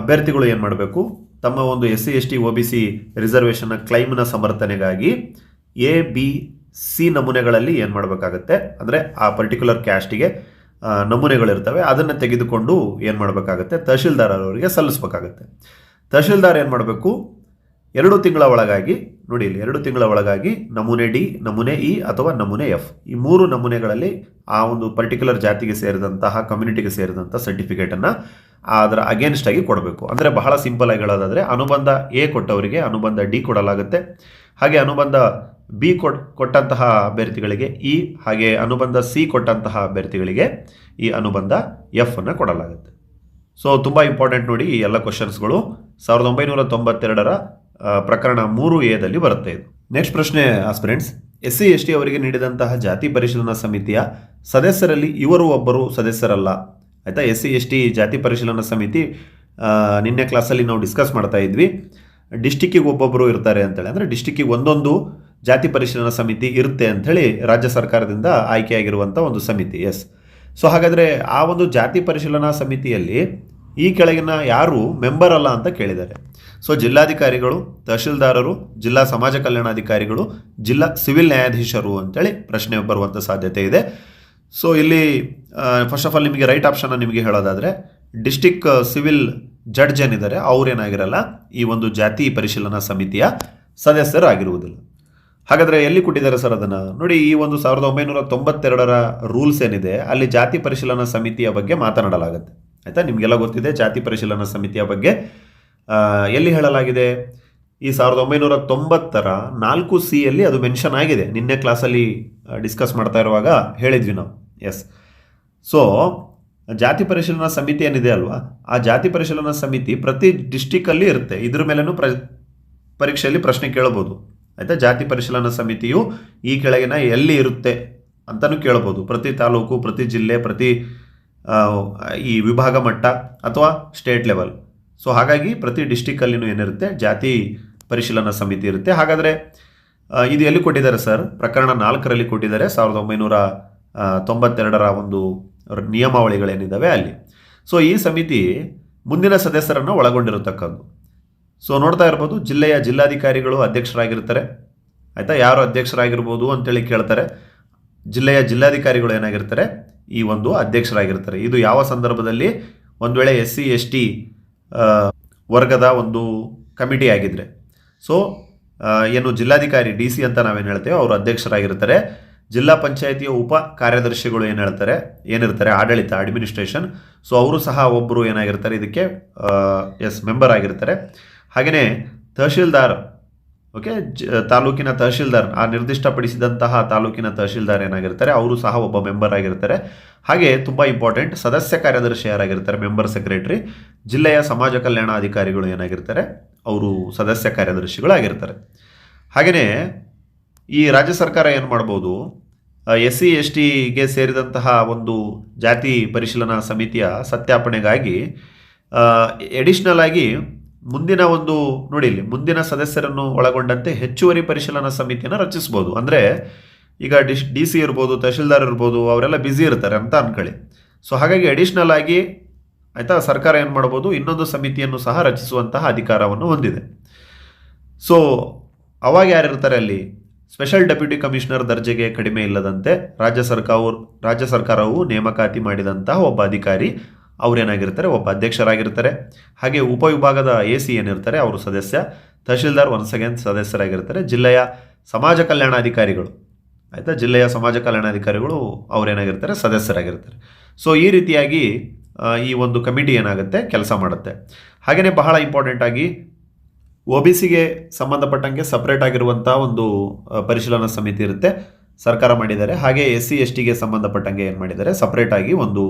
ಅಭ್ಯರ್ಥಿಗಳು ಏನು ಮಾಡಬೇಕು? ತಮ್ಮ ಒಂದು S C S T O B C ರಿಸರ್ವೇಷನ್ನ ಕ್ಲೈಮ್ನ ಸಮರ್ಥನೆಗಾಗಿ ಎ ಬಿ ಸಿ ನಮೂನೆಗಳಲ್ಲಿ ಏನು ಮಾಡಬೇಕಾಗತ್ತೆ? ಅಂದರೆ ಆ ಪರ್ಟಿಕ್ಯುಲರ್ ಕ್ಯಾಸ್ಟಿಗೆ ನಮೂನೆಗಳಿರ್ತವೆ. ಅದನ್ನು ತೆಗೆದುಕೊಂಡು ಏನು ಮಾಡಬೇಕಾಗತ್ತೆ? ತಹಶೀಲ್ದಾರ್ ಅವರಿಗೆ ಸಲ್ಲಿಸಬೇಕಾಗತ್ತೆ. ತಹಶೀಲ್ದಾರ್ ಏನು ಮಾಡಬೇಕು? ಎರಡು ತಿಂಗಳ ಒಳಗಾಗಿ, ನೋಡಿ ಇಲ್ಲಿ, ಎರಡು ತಿಂಗಳ ಒಳಗಾಗಿ ನಮೂನೆ ಡಿ ನಮೂನೆ ಇ ಅಥವಾ ನಮೂನೆ ಎಫ್ ಈ ಮೂರು ನಮೂನೆಗಳಲ್ಲಿ ಆ ಒಂದು ಪರ್ಟಿಕ್ಯುಲರ್ ಜಾತಿಗೆ ಸೇರಿದಂತಹ ಕಮ್ಯುನಿಟಿಗೆ ಸೇರಿದಂಥ ಸರ್ಟಿಫಿಕೇಟನ್ನು ಅದರ ಅಗೇನ್ಸ್ಟ್ ಆಗಿ ಕೊಡಬೇಕು. ಅಂದರೆ ಬಹಳ ಸಿಂಪಲ್ ಆಗಿ ಹೇಳೋದಾದರೆ ಅನುಬಂಧ ಎ ಕೊಟ್ಟವರಿಗೆ ಅನುಬಂಧ ಡಿ ಕೊಡಲಾಗುತ್ತೆ. ಹಾಗೆ ಅನುಬಂಧ ಬಿ ಕೊಟ್ ಕೊಟ್ಟಂತಹ ಅಭ್ಯರ್ಥಿಗಳಿಗೆ ಇ ಹಾಗೆ ಅನುಬಂಧ ಸಿ ಕೊಟ್ಟಂತಹ ಅಭ್ಯರ್ಥಿಗಳಿಗೆ ಈ ಅನುಬಂಧ ಎಫ್ ಅನ್ನು ಕೊಡಲಾಗುತ್ತೆ. ಸೊ ತುಂಬ ಇಂಪಾರ್ಟೆಂಟ್ ನೋಡಿ ಈ ಎಲ್ಲ ಕ್ವಶನ್ಸ್ಗಳು ಸಾವಿರದ ಒಂಬೈನೂರ ತೊಂಬತ್ತೆರಡರ ಪ್ರಕರಣ ಮೂರು ಎದಲ್ಲಿ ಬರುತ್ತೆ ಇದು. ನೆಕ್ಸ್ಟ್ ಪ್ರಶ್ನೆ aspirants S C S T ಅವರಿಗೆ ನೀಡಿದಂತಹ ಜಾತಿ ಪರಿಶೀಲನಾ ಸಮಿತಿಯ ಸದಸ್ಯರಲ್ಲಿ ಇವರು ಒಬ್ಬರು ಸದಸ್ಯರಲ್ಲ. ಆಯಿತಾ? ಎಸ್ ಸಿ ಎಸ್ ಟಿ ಜಾತಿ ಪರಿಶೀಲನಾ ಸಮಿತಿ ನಿನ್ನೆ ಕ್ಲಾಸಲ್ಲಿ ನಾವು ಡಿಸ್ಕಸ್ ಮಾಡ್ತಾ ಇದ್ವಿ. ಡಿಸ್ಟಿಕ್ಕಿಗೆ ಒಬ್ಬೊಬ್ಬರು ಇರ್ತಾರೆ ಅಂತೇಳಿ. ಅಂದರೆ ಡಿಸ್ಟಿಕ್ಕಿಗೆ ಒಂದೊಂದು ಜಾತಿ ಪರಿಶೀಲನಾ ಸಮಿತಿ ಇರುತ್ತೆ ಅಂಥೇಳಿ ರಾಜ್ಯ ಸರ್ಕಾರದಿಂದ ಆಯ್ಕೆಯಾಗಿರುವಂಥ ಒಂದು ಸಮಿತಿ. ಎಸ್ ಸೊ ಹಾಗಾದರೆ ಆ ಒಂದು ಜಾತಿ ಪರಿಶೀಲನಾ ಸಮಿತಿಯಲ್ಲಿ ಈ ಕೆಳಗಿನ ಯಾರು ಮೆಂಬರ್ ಅಲ್ಲ ಅಂತ ಕೇಳಿದ್ದಾರೆ. ಸೊ ಜಿಲ್ಲಾಧಿಕಾರಿಗಳು, ತಹಶೀಲ್ದಾರರು, ಜಿಲ್ಲಾ ಸಮಾಜ ಕಲ್ಯಾಣಾಧಿಕಾರಿಗಳು, ಜಿಲ್ಲಾ ಸಿವಿಲ್ ನ್ಯಾಯಾಧೀಶರು ಅಂತೇಳಿ ಪ್ರಶ್ನೆ ಬರುವಂಥ ಸಾಧ್ಯತೆ ಇದೆ. ಸೊ ಇಲ್ಲಿ ಫಸ್ಟ್ ಆಫ್ ಆಲ್ ನಿಮಗೆ ರೈಟ್ ಆಪ್ಷನ್ ನಿಮಗೆ ಹೇಳೋದಾದರೆ ಡಿಸ್ಟಿಕ್ ಸಿವಿಲ್ ಜಡ್ಜ್ ಏನಿದ್ದಾರೆ ಅವರೇನಾಗಿರಲ್ಲ ಈ ಒಂದು ಜಾತಿ ಪರಿಶೀಲನಾ ಸಮಿತಿಯ ಸದಸ್ಯರಾಗಿರುವುದಿಲ್ಲ. ಹಾಗಾದರೆ ಎಲ್ಲಿ ಕೊಟ್ಟಿದ್ದಾರೆ ಸರ್ ಅದನ್ನು? ನೋಡಿ, ಈ ಒಂದು ಸಾವಿರದ ಒಂಬೈನೂರ ತೊಂಬತ್ತೆರಡರ ರೂಲ್ಸ್ ಏನಿದೆ, ಅಲ್ಲಿ ಜಾತಿ ಪರಿಶೀಲನಾ ಸಮಿತಿಯ ಬಗ್ಗೆ ಮಾತನಾಡಲಾಗುತ್ತೆ. ಆಯಿತಾ? ನಿಮಗೆಲ್ಲ ಗೊತ್ತಿದೆ, ಜಾತಿ ಪರಿಶೀಲನಾ ಸಮಿತಿಯ ಬಗ್ಗೆ ಎಲ್ಲಿ ಹೇಳಲಾಗಿದೆ? ಈ ಸಾವಿರದ ಒಂಬೈನೂರ ತೊಂಬತ್ತರ ನಾಲ್ಕು ಸಿ ಯಲ್ಲಿ ಅದು ಮೆನ್ಷನ್ ಆಗಿದೆ. ನಿನ್ನೆ ಕ್ಲಾಸಲ್ಲಿ ಡಿಸ್ಕಸ್ ಮಾಡ್ತಾ ಇರುವಾಗ ಹೇಳಿದ್ವಿ ನಾವು. ಎಸ್ ಸೊ ಜಾತಿ ಪರಿಶೀಲನಾ ಸಮಿತಿ ಏನಿದೆ ಅಲ್ವಾ? ಆ ಜಾತಿ ಪರಿಶೀಲನಾ ಸಮಿತಿ ಪ್ರತಿ ಡಿಸ್ಟಿಕಲ್ಲಿ ಇರುತ್ತೆ. ಇದ್ರ ಮೇಲೇನು ಪ್ರ, ಪರೀಕ್ಷೆಯಲ್ಲಿ ಪ್ರಶ್ನೆ ಕೇಳಬಹುದು ಆಯಿತಾ? ಜಾತಿ ಪರಿಶೀಲನಾ ಸಮಿತಿಯು ಈ ಕೆಳಗಿನ ಎಲ್ಲಿ ಇರುತ್ತೆ ಅಂತಲೂ ಕೇಳ್ಬೋದು. ಪ್ರತಿ ತಾಲೂಕು, ಪ್ರತಿ ಜಿಲ್ಲೆ, ಪ್ರತಿ ಈ ವಿಭಾಗ ಮಟ್ಟ ಅಥವಾ ಸ್ಟೇಟ್ ಲೆವೆಲ್ ಸೊ ಹಾಗಾಗಿ ಪ್ರತಿ ಡಿಸ್ಟಿಕಲ್ಲಿನೂ ಏನಿರುತ್ತೆ? ಜಾತಿ ಪರಿಶೀಲನಾ ಸಮಿತಿ ಇರುತ್ತೆ. ಹಾಗಾದರೆ ಇದು ಎಲ್ಲಿ ಕೊಟ್ಟಿದ್ದಾರೆ ಸರ್? ಪ್ರಕರಣ ನಾಲ್ಕರಲ್ಲಿ ಕೊಟ್ಟಿದ್ದಾರೆ. ಸಾವಿರದ ಒಂಬೈನೂರ ತೊಂಬತ್ತೆರಡರ ಒಂದು ನಿಯಮಾವಳಿಗಳೇನಿದ್ದಾವೆ ಅಲ್ಲಿ. ಸೊ ಈ ಸಮಿತಿ ಮುಂದಿನ ಸದಸ್ಯರನ್ನು ಒಳಗೊಂಡಿರತಕ್ಕದ್ದು. ಸೊ ನೋಡ್ತಾ ಇರ್ಬೋದು, ಜಿಲ್ಲೆಯ ಜಿಲ್ಲಾಧಿಕಾರಿಗಳು ಅಧ್ಯಕ್ಷರಾಗಿರ್ತಾರೆ. ಆಯಿತಾ? ಯಾರು ಅಧ್ಯಕ್ಷರಾಗಿರ್ಬೋದು ಅಂತೇಳಿ ಕೇಳ್ತಾರೆ. ಜಿಲ್ಲೆಯ ಜಿಲ್ಲಾಧಿಕಾರಿಗಳು ಏನಾಗಿರ್ತಾರೆ? ಈ ಒಂದು ಅಧ್ಯಕ್ಷರಾಗಿರ್ತಾರೆ. ಇದು ಯಾವ ಸಂದರ್ಭದಲ್ಲಿ? ಒಂದು ವೇಳೆ ಎಸ್ ಸಿ ಎಸ್ ಟಿ ವರ್ಗದ ಒಂದು ಕಮಿಟಿ ಆಗಿದ್ದರೆ ಸೊ ಏನು ಜಿಲ್ಲಾಧಿಕಾರಿ, ಡಿ ಸಿ ಅಂತ ನಾವೇನು ಹೇಳ್ತೇವೆ, ಅವರು ಅಧ್ಯಕ್ಷರಾಗಿರ್ತಾರೆ. ಜಿಲ್ಲಾ ಪಂಚಾಯಿತಿಯ ಉಪ ಕಾರ್ಯದರ್ಶಿಗಳು ಏನು ಹೇಳ್ತಾರೆ, ಏನಿರ್ತಾರೆ, ಆಡಳಿತ ಅಡ್ಮಿನಿಸ್ಟ್ರೇಷನ್ ಸೊ ಅವರು ಸಹ ಒಬ್ಬರು ಏನಾಗಿರ್ತಾರೆ, ಇದಕ್ಕೆ ಎಸ್ ಮೆಂಬರ್ ಆಗಿರ್ತಾರೆ. ಹಾಗೆಯೇ ತಹಶೀಲ್ದಾರ್ ಓಕೆ ತಾಲೂಕಿನ ತಹಶೀಲ್ದಾರ್, ಆ ನಿರ್ದಿಷ್ಟಪಡಿಸಿದಂತಹ ತಾಲೂಕಿನ ತಹಶೀಲ್ದಾರ್ ಏನಾಗಿರ್ತಾರೆ, ಅವರು ಸಹ ಒಬ್ಬ ಮೆಂಬರ್ ಆಗಿರ್ತಾರೆ. ಹಾಗೆ ತುಂಬ ಇಂಪಾರ್ಟೆಂಟ್ ಸದಸ್ಯ ಕಾರ್ಯದರ್ಶಿ ಯಾರಾಗಿರ್ತಾರೆ ಮೆಂಬರ್ ಸೆಕ್ರೆಟರಿ ಜಿಲ್ಲೆಯ ಸಮಾಜ ಕಲ್ಯಾಣ ಅಧಿಕಾರಿಗಳು ಏನಾಗಿರ್ತಾರೆ, ಅವರು ಸದಸ್ಯ ಕಾರ್ಯದರ್ಶಿಗಳಾಗಿರ್ತಾರೆ. ಹಾಗೆಯೇ ಈ ರಾಜ್ಯ ಸರ್ಕಾರ ಏನು ಮಾಡ್ಬೋದು? ಎಸ್ ಸಿ ಎಸ್ ಟಿಗೆ ಸೇರಿದಂತಹ ಒಂದು ಜಾತಿ ಪರಿಶೀಲನಾ ಸಮಿತಿಯ ಸತ್ಯಾಪನೆಗಾಗಿ ಎಡಿಷ್ನಲ್ ಆಗಿ ಮುಂದಿನ ಒಂದು, ನೋಡಿ ಇಲ್ಲಿ, ಮುಂದಿನ ಸದಸ್ಯರನ್ನು ಒಳಗೊಂಡಂತೆ ಹೆಚ್ಚುವರಿ ಪರಿಶೀಲನಾ ಸಮಿತಿಯನ್ನು ರಚಿಸ್ಬೋದು. ಅಂದರೆ ಈಗ ಡಿಶ್, ಡಿ ಸಿ ಇರ್ಬೋದು, ತಹಶೀಲ್ದಾರ್ ಇರ್ಬೋದು, ಅವರೆಲ್ಲ ಬ್ಯುಸಿ ಇರ್ತಾರೆ ಅಂತ ಅನ್ಕೊಳ್ಳಿ. ಸೊ ಹಾಗಾಗಿ ಅಡಿಷ್ನಲ್ ಆಗಿ ಆಯಿತಾ, ಸರ್ಕಾರ ಏನು ಮಾಡ್ಬೋದು? ಇನ್ನೊಂದು ಸಮಿತಿಯನ್ನು ಸಹ ರಚಿಸುವಂತಹ ಅಧಿಕಾರವನ್ನು ಹೊಂದಿದೆ. ಸೊ ಅವಾಗ ಯಾರಿರ್ತಾರೆ ಅಲ್ಲಿ? ಸ್ಪೆಷಲ್ ಡೆಪ್ಯೂಟಿ ಕಮಿಷನರ್ ದರ್ಜೆಗೆ ಕಡಿಮೆ ಇಲ್ಲದಂತೆ ರಾಜ್ಯ ಸರ್ಕಾರವು ರಾಜ್ಯ ಸರ್ಕಾರವು ನೇಮಕಾತಿ ಮಾಡಿದಂತಹ ಒಬ್ಬ ಅಧಿಕಾರಿ ಅವರೇನಾಗಿರ್ತಾರೆ, ಒಬ್ಬ ಅಧ್ಯಕ್ಷರಾಗಿರ್ತಾರೆ. ಹಾಗೆ ಉಪವಿಭಾಗದ ಎ ಸಿ ಏನಿರ್ತಾರೆ, ಅವರು ಸದಸ್ಯ, ತಹಶೀಲ್ದಾರ್ ಒನ್ಸ್ ಅಗೇನ್ ಸದಸ್ಯರಾಗಿರ್ತಾರೆ. ಜಿಲ್ಲೆಯ ಸಮಾಜ ಕಲ್ಯಾಣಾಧಿಕಾರಿಗಳು. ಆಯಿತಾ? ಜಿಲ್ಲೆಯ ಸಮಾಜ ಕಲ್ಯಾಣಾಧಿಕಾರಿಗಳು ಅವರೇನಾಗಿರ್ತಾರೆ, ಸದಸ್ಯರಾಗಿರ್ತಾರೆ. ಸೊ ಈ ರೀತಿಯಾಗಿ ಈ ಒಂದು ಕಮಿಟಿ ಏನಾಗುತ್ತೆ? ಕೆಲಸ ಮಾಡುತ್ತೆ. ಹಾಗೆಯೇ ಬಹಳ ಇಂಪಾರ್ಟೆಂಟ್ ಆಗಿ ಒ ಬಿ ಸಿಗೆ ಸಂಬಂಧಪಟ್ಟಂಗೆ ಸಪ್ರೇಟ್ ಆಗಿರುವಂಥ ಒಂದು ಪರಿಶೀಲನಾ ಸಮಿತಿ ಇರುತ್ತೆ. ಸರ್ಕಾರ ಮಾಡಿದ್ದಾರೆ. ಹಾಗೆ ಎಸ್ ಸಿ ಎಸ್ ಟಿಗೆ ಸಂಬಂಧಪಟ್ಟಂಗೆ ಏನು ಮಾಡಿದ್ದಾರೆ? ಸಪ್ರೇಟಾಗಿ ಒಂದು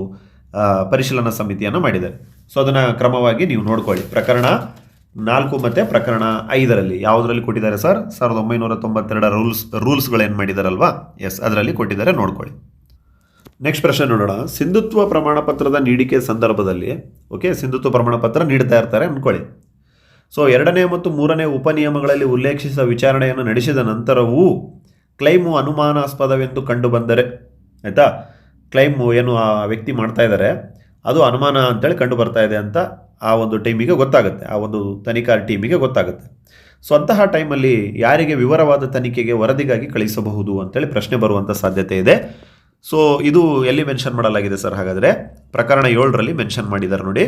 ಪರಿಶೀಲನಾ ಸಮಿತಿಯನ್ನು ಮಾಡಿದ್ದಾರೆ. ಸೊ ಅದನ್ನು ಕ್ರಮವಾಗಿ ನೀವು ನೋಡ್ಕೊಳ್ಳಿ. ಪ್ರಕರಣ ನಾಲ್ಕು ಮತ್ತು ಪ್ರಕರಣ ಐದರಲ್ಲಿ. ಯಾವುದರಲ್ಲಿ ಕೊಟ್ಟಿದ್ದಾರೆ ಸರ್? ಸಾವಿರದ ಒಂಬೈನೂರ ತೊಂಬತ್ತೆರಡರ ರೂಲ್ಸ್ ರೂಲ್ಸ್ಗಳೇನು ಮಾಡಿದಾರಲ್ವಾ? ಎಸ್ ಅದರಲ್ಲಿ ಕೊಟ್ಟಿದ್ದಾರೆ. ನೋಡ್ಕೊಳ್ಳಿ. ನೆಕ್ಸ್ಟ್ ಪ್ರಶ್ನೆ ನೋಡೋಣ. ಸಿಂಧುತ್ವ ಪ್ರಮಾಣ ಪತ್ರದ ನೀಡಿಕೆ ಸಂದರ್ಭದಲ್ಲಿ ಓಕೆ ಸಿಂಧುತ್ವ ಪ್ರಮಾಣ ಪತ್ರ ನೀಡ್ತಾ ಇರ್ತಾರೆ ಅಂದ್ಕೊಳ್ಳಿ. ಸೊ ಎರಡನೇ ಮತ್ತು ಮೂರನೇ ಉಪನಿಯಮಗಳಲ್ಲಿ ಉಲ್ಲೇಖಿಸಿದ ವಿಚಾರಣೆಯನ್ನು ನಡೆಸಿದ ನಂತರವೂ ಕ್ಲೈಮು ಅನುಮಾನಾಸ್ಪದವೆಂದು ಕಂಡು ಬಂದರೆ, ಆಯಿತಾ? ಕ್ಲೈಮು ಏನು ಆ ವ್ಯಕ್ತಿ ಮಾಡ್ತಾ ಇದ್ದಾರೆ, ಅದು ಅನುಮಾನ ಅಂತೇಳಿ ಕಂಡು ಬರ್ತಾ ಇದೆ ಅಂತ ಆ ಒಂದು ಟೈಮಿಗೆ ಗೊತ್ತಾಗುತ್ತೆ, ಆ ಒಂದು ತನಿಖಾ ಟೀಮಿಗೆ ಗೊತ್ತಾಗುತ್ತೆ. ಸೊ ಅಂತಹ ಟೈಮಲ್ಲಿ ಯಾರಿಗೆ ವಿವರವಾದ ತನಿಖೆಗೆ ವರದಿಗಾಗಿ ಕಳಿಸಬಹುದು ಅಂತೇಳಿ ಪ್ರಶ್ನೆ ಬರುವಂಥ ಸಾಧ್ಯತೆ ಇದೆ. ಸೊ ಇದು ಎಲ್ಲಿ ಮೆನ್ಷನ್ ಮಾಡಲಾಗಿದೆ ಸರ್ ಹಾಗಾದರೆ? ಪ್ರಕರಣ ಏಳರಲ್ಲಿ ಮೆನ್ಷನ್ ಮಾಡಿದ್ದಾರೆ ನೋಡಿ.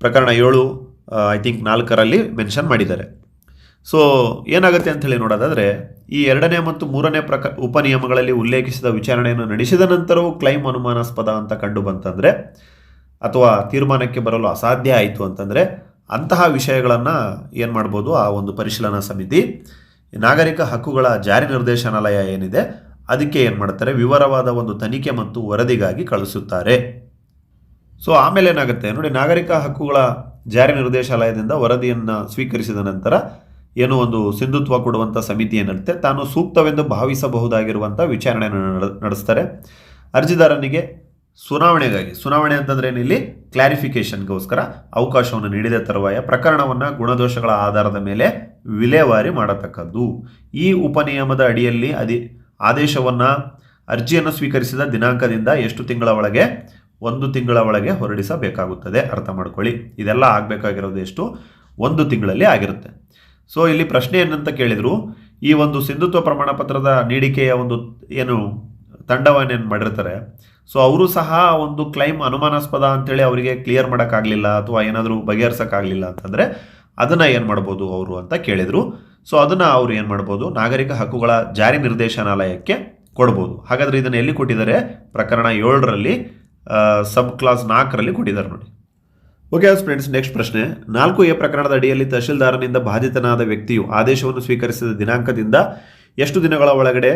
ಪ್ರಕರಣ ಏಳು ಐ ಥಿಂಕ್ ನಾಲ್ಕರಲ್ಲಿ ಮೆನ್ಷನ್ ಮಾಡಿದ್ದಾರೆ. ಸೊ ಏನಾಗುತ್ತೆ ಅಂಥೇಳಿ ನೋಡೋದಾದರೆ, ಈ ಎರಡನೇ ಮತ್ತು ಮೂರನೇ ಪ್ರಕ, ಉಪನಿಯಮಗಳಲ್ಲಿ ಉಲ್ಲೇಖಿಸಿದ ವಿಚಾರಣೆಯನ್ನು ನಡೆಸಿದ ನಂತರವೂ ಕ್ಲೈಮ್ ಅನುಮಾನಾಸ್ಪದ ಅಂತ ಕಂಡು ಬಂತಂದರೆ, ಅಥವಾ ತೀರ್ಮಾನಕ್ಕೆ ಬರಲು ಅಸಾಧ್ಯ ಆಯಿತು ಅಂತಂದರೆ, ಅಂತಹ ವಿಷಯಗಳನ್ನು ಏನು ಮಾಡ್ಬೋದು? ಆ ಒಂದು ಪರಿಶೀಲನಾ ಸಮಿತಿ, ನಾಗರಿಕ ಹಕ್ಕುಗಳ ಜಾರಿ ನಿರ್ದೇಶನಾಲಯ ಏನಿದೆ, ಅದಕ್ಕೆ ಏನು ಮಾಡ್ತಾರೆ? ವಿವರವಾದ ಒಂದು ತನಿಖೆ ಮತ್ತು ವರದಿಗಾಗಿ ಕಳಿಸುತ್ತಾರೆ. ಸೊ ಆಮೇಲೆ ಏನಾಗುತ್ತೆ? ನೋಡಿ, ನಾಗರಿಕ ಹಕ್ಕುಗಳ ಜಾರಿ ನಿರ್ದೇಶಾಲಯದಿಂದ ವರದಿಯನ್ನು ಸ್ವೀಕರಿಸಿದ ನಂತರ ಏನು ಒಂದು ಸಿಂಧುತ್ವ ಕೊಡುವಂಥ ಸಮಿತಿ ಏನಿರುತ್ತೆ ತಾನು ಸೂಕ್ತವೆಂದು ಭಾವಿಸಬಹುದಾಗಿರುವಂಥ ವಿಚಾರಣೆಯನ್ನು ನಡೆ- ನಡೆಸ್ತಾರೆ. ಅರ್ಜಿದಾರನಿಗೆ ಚುನಾವಣೆಗಾಗಿ ಸುನಾವಣೆ ಅಂತಂದ್ರೆ ಏನಿಲ್ಲಿ ಕ್ಲಾರಿಫಿಕೇಶನ್ಗೋಸ್ಕರ ಅವಕಾಶವನ್ನು ನೀಡಿದ ತರುವಾಯ ಪ್ರಕರಣವನ್ನು ಗುಣದೋಷಗಳ ಆಧಾರದ ಮೇಲೆ ವಿಲೇವಾರಿ ಮಾಡತಕ್ಕದ್ದು. ಈ ಉಪನಿಯಮದ ಅಡಿಯಲ್ಲಿ ಅದಿ, ಆದೇಶವನ್ನು, ಅರ್ಜಿಯನ್ನು ಸ್ವೀಕರಿಸಿದ ದಿನಾಂಕದಿಂದ ಎಷ್ಟು ತಿಂಗಳ ಒಳಗೆ ಒಂದು ತಿಂಗಳ ಒಳಗೆ ಹೊರಡಿಸಬೇಕಾಗುತ್ತದೆ. ಅರ್ಥ ಮಾಡ್ಕೊಳ್ಳಿ. ಇದೆಲ್ಲ ಆಗಬೇಕಾಗಿರೋದು ಎಷ್ಟು? ಒಂದು ತಿಂಗಳಲ್ಲಿ ಆಗಿರುತ್ತೆ. ಸೊ ಇಲ್ಲಿ ಪ್ರಶ್ನೆ ಏನಂತ ಕೇಳಿದ್ರು, ಈ ಒಂದು ಸಿಂಧುತ್ವ ಪ್ರಮಾಣ ಪತ್ರದ ನೀಡಿಕೆಯ ಒಂದು ಏನು ತಂಡವನ್ನೇನು ಮಾಡಿರ್ತಾರೆ? ಸೊ ಅವರು ಸಹ ಒಂದು ಕ್ಲೈಮ್ ಅನುಮಾನಾಸ್ಪದ ಅಂತೇಳಿ ಅವರಿಗೆ ಕ್ಲಿಯರ್ ಮಾಡೋಕ್ಕಾಗಲಿಲ್ಲ ಅಥವಾ ಏನಾದರೂ ಬಗೆಹರಿಸೋಕ್ಕಾಗಲಿಲ್ಲ ಅಂತಂದರೆ ಅದನ್ನು ಏನು ಮಾಡ್ಬೋದು ಅವರು ಅಂತ ಕೇಳಿದರು. ಸೊ ಅದನ್ನು ಅವರು ಏನು ಮಾಡ್ಬೋದು? ನಾಗರಿಕ ಹಕ್ಕುಗಳ ಜಾರಿ ನಿರ್ದೇಶನಾಲಯಕ್ಕೆ ಕೊಡ್ಬೋದು. ಹಾಗಾದರೆ ಇದನ್ನು ಎಲ್ಲಿ ಕೊಟ್ಟಿದ್ದಾರೆ? ಪ್ರಕರಣ ಏಳರಲ್ಲಿ ಸಬ್ ಕ್ಲಾಸ್ ನಾಲ್ಕರಲ್ಲಿ ಕೊಟ್ಟಿದ್ದಾರೆ ನೋಡಿ. ಓಕೆ ಫ್ರೆಂಡ್ಸ್ ನೆಕ್ಸ್ಟ್ ಪ್ರಶ್ನೆ. ನಾಲ್ಕು ಎ ಪ್ರಕರಣದ ಅಡಿಯಲ್ಲಿ ತಹಶೀಲ್ದಾರನಿಂದ ಬಾಧಿತನಾದ ವ್ಯಕ್ತಿಯು ಆದೇಶವನ್ನು ಸ್ವೀಕರಿಸಿದ ದಿನಾಂಕದಿಂದ ಎಷ್ಟು ದಿನಗಳ ಒಳಗಡೆ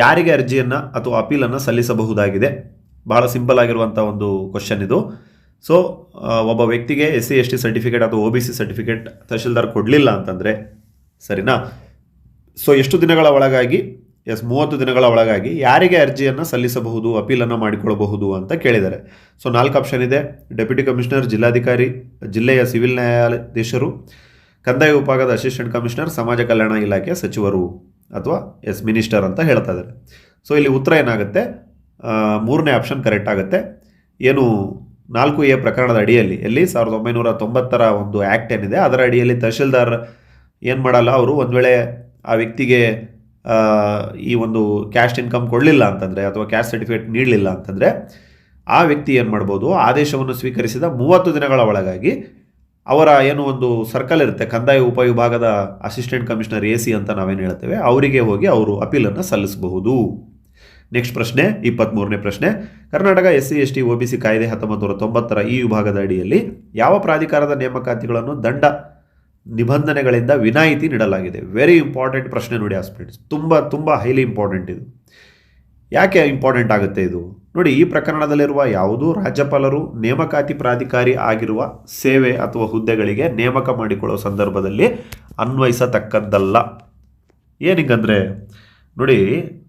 ಯಾರಿಗೆ ಅರ್ಜಿಯನ್ನು ಅಥವಾ ಅಪೀಲನ್ನು ಸಲ್ಲಿಸಬಹುದಾಗಿದೆ? ಬಹಳ ಸಿಂಪಲ್ ಆಗಿರುವಂಥ ಒಂದು ಕ್ವಶನ್ ಇದು. ಸೊ ಒಬ್ಬ ವ್ಯಕ್ತಿಗೆ S C S T certificate ಅಥವಾ O B C certificate tahsildar ಕೊಡಲಿಲ್ಲ ಅಂತಂದರೆ ಸರಿನಾ? ಸೊ ಎಷ್ಟು ದಿನಗಳ ಒಳಗಾಗಿ ಎಸ್, ಮೂವತ್ತು ದಿನಗಳ ಒಳಗಾಗಿ ಯಾರಿಗೆ ಅರ್ಜಿಯನ್ನು ಸಲ್ಲಿಸಬಹುದು, ಅಪೀಲನ್ನು ಮಾಡಿಕೊಳ್ಳಬಹುದು ಅಂತ ಕೇಳಿದ್ದಾರೆ. ಸೊ, ನಾಲ್ಕು ಆಪ್ಷನ್ ಇದೆ. ಡೆಪ್ಯೂಟಿ ಕಮಿಷನರ್, ಜಿಲ್ಲಾಧಿಕಾರಿ, ಜಿಲ್ಲೆಯ ಸಿವಿಲ್ ನ್ಯಾಯಾಧೀಶರು, ಕಂದಾಯ ವಿಭಾಗದ ಅಸಿಸ್ಟೆಂಟ್ ಕಮಿಷನರ್, ಸಮಾಜ ಕಲ್ಯಾಣ ಇಲಾಖೆ ಸಚಿವರು ಅಥವಾ ಎಸ್, ಮಿನಿಸ್ಟರ್ ಅಂತ ಹೇಳ್ತಾ ಇದ್ದಾರೆ. ಸೊ, ಇಲ್ಲಿ ಉತ್ತರ ಏನಾಗುತ್ತೆ? ಮೂರನೇ ಆಪ್ಷನ್ ಕರೆಕ್ಟ್ ಆಗುತ್ತೆ. ಏನು, ನಾಲ್ಕು ಎ ಪ್ರಕರಣದ ಅಡಿಯಲ್ಲಿ, ಎಲ್ಲಿ ಸಾವಿರದ ಒಂಬೈನೂರ ತೊಂಬತ್ತರ ಒಂದು ಆ್ಯಕ್ಟ್ ಏನಿದೆ, ಅದರ ಅಡಿಯಲ್ಲಿ ತಹಶೀಲ್ದಾರ್ ಏನು ಮಾಡಲ್ಲ, ಅವರು ಒಂದು ವೇಳೆ ಆ ವ್ಯಕ್ತಿಗೆ ಈ ಒಂದು ಕ್ಯಾಶ್ ಇನ್ಕಮ್ ಕೊಡಲಿಲ್ಲ ಅಂತಂದರೆ ಅಥವಾ ಕ್ಯಾಶ್ ಸರ್ಟಿಫಿಕೇಟ್ ನೀಡಲಿಲ್ಲ ಅಂತಂದರೆ ಆ ವ್ಯಕ್ತಿ ಏನು ಮಾಡ್ಬೋದು? ಆದೇಶವನ್ನು ಸ್ವೀಕರಿಸಿದ ಮೂವತ್ತು ದಿನಗಳ ಒಳಗಾಗಿ ಅವರ ಏನು ಒಂದು ಸರ್ಕಲ್ ಇರುತ್ತೆ, ಕಂದಾಯ ಉಪವಿಭಾಗದ ಅಸಿಸ್ಟೆಂಟ್ ಕಮಿಷನರ್ ಎ ಸಿ ಅಂತ ನಾವೇನು ಹೇಳ್ತೇವೆ, ಅವರಿಗೆ ಹೋಗಿ ಅವರು ಅಪೀಲನ್ನು ಸಲ್ಲಿಸಬಹುದು. ನೆಕ್ಸ್ಟ್ ಪ್ರಶ್ನೆ ಇಪ್ಪತ್ತ್ಮೂರನೇ ಪ್ರಶ್ನೆ. Karnataka S C S T O B C ಕಾಯ್ದೆ ಹತ್ತೊಂಬತ್ತು ನೂರ ತೊಂಬತ್ತರ ಈ ವಿಭಾಗದ ಅಡಿಯಲ್ಲಿ ಯಾವ ಪ್ರಾಧಿಕಾರದ ನೇಮಕಾತಿಗಳನ್ನು ದಂಡ ನಿಬಂಧನೆಗಳಿಂದ ವಿನಾಯಿತಿ ನೀಡಲಾಗಿದೆ. ವೆರಿ ಇಂಪಾರ್ಟೆಂಟ್ ಪ್ರಶ್ನೆ ನೋಡಿ ಆಸ್ಪಿರೆಂಟ್ಸ್ ತುಂಬ ತುಂಬ ಹೈಲಿ ಇಂಪಾರ್ಟೆಂಟ್ ಇದು. ಯಾಕೆ ಇಂಪಾರ್ಟೆಂಟ್ ಆಗುತ್ತೆ ಇದು? ನೋಡಿ, ಈ ಪ್ರಕರಣದಲ್ಲಿರುವ ಯಾವುದೂ ರಾಜ್ಯಪಾಲರು ನೇಮಕಾತಿ ಪ್ರಾಧಿಕಾರಿ ಆಗಿರುವ ಸೇವೆ ಅಥವಾ ಹುದ್ದೆಗಳಿಗೆ ನೇಮಕ ಮಾಡಿಕೊಳ್ಳುವ ಸಂದರ್ಭದಲ್ಲಿ ಅನ್ವಯಿಸತಕ್ಕದ್ದಲ್ಲ. ಏನಿಗಂದರೆ, ನೋಡಿ,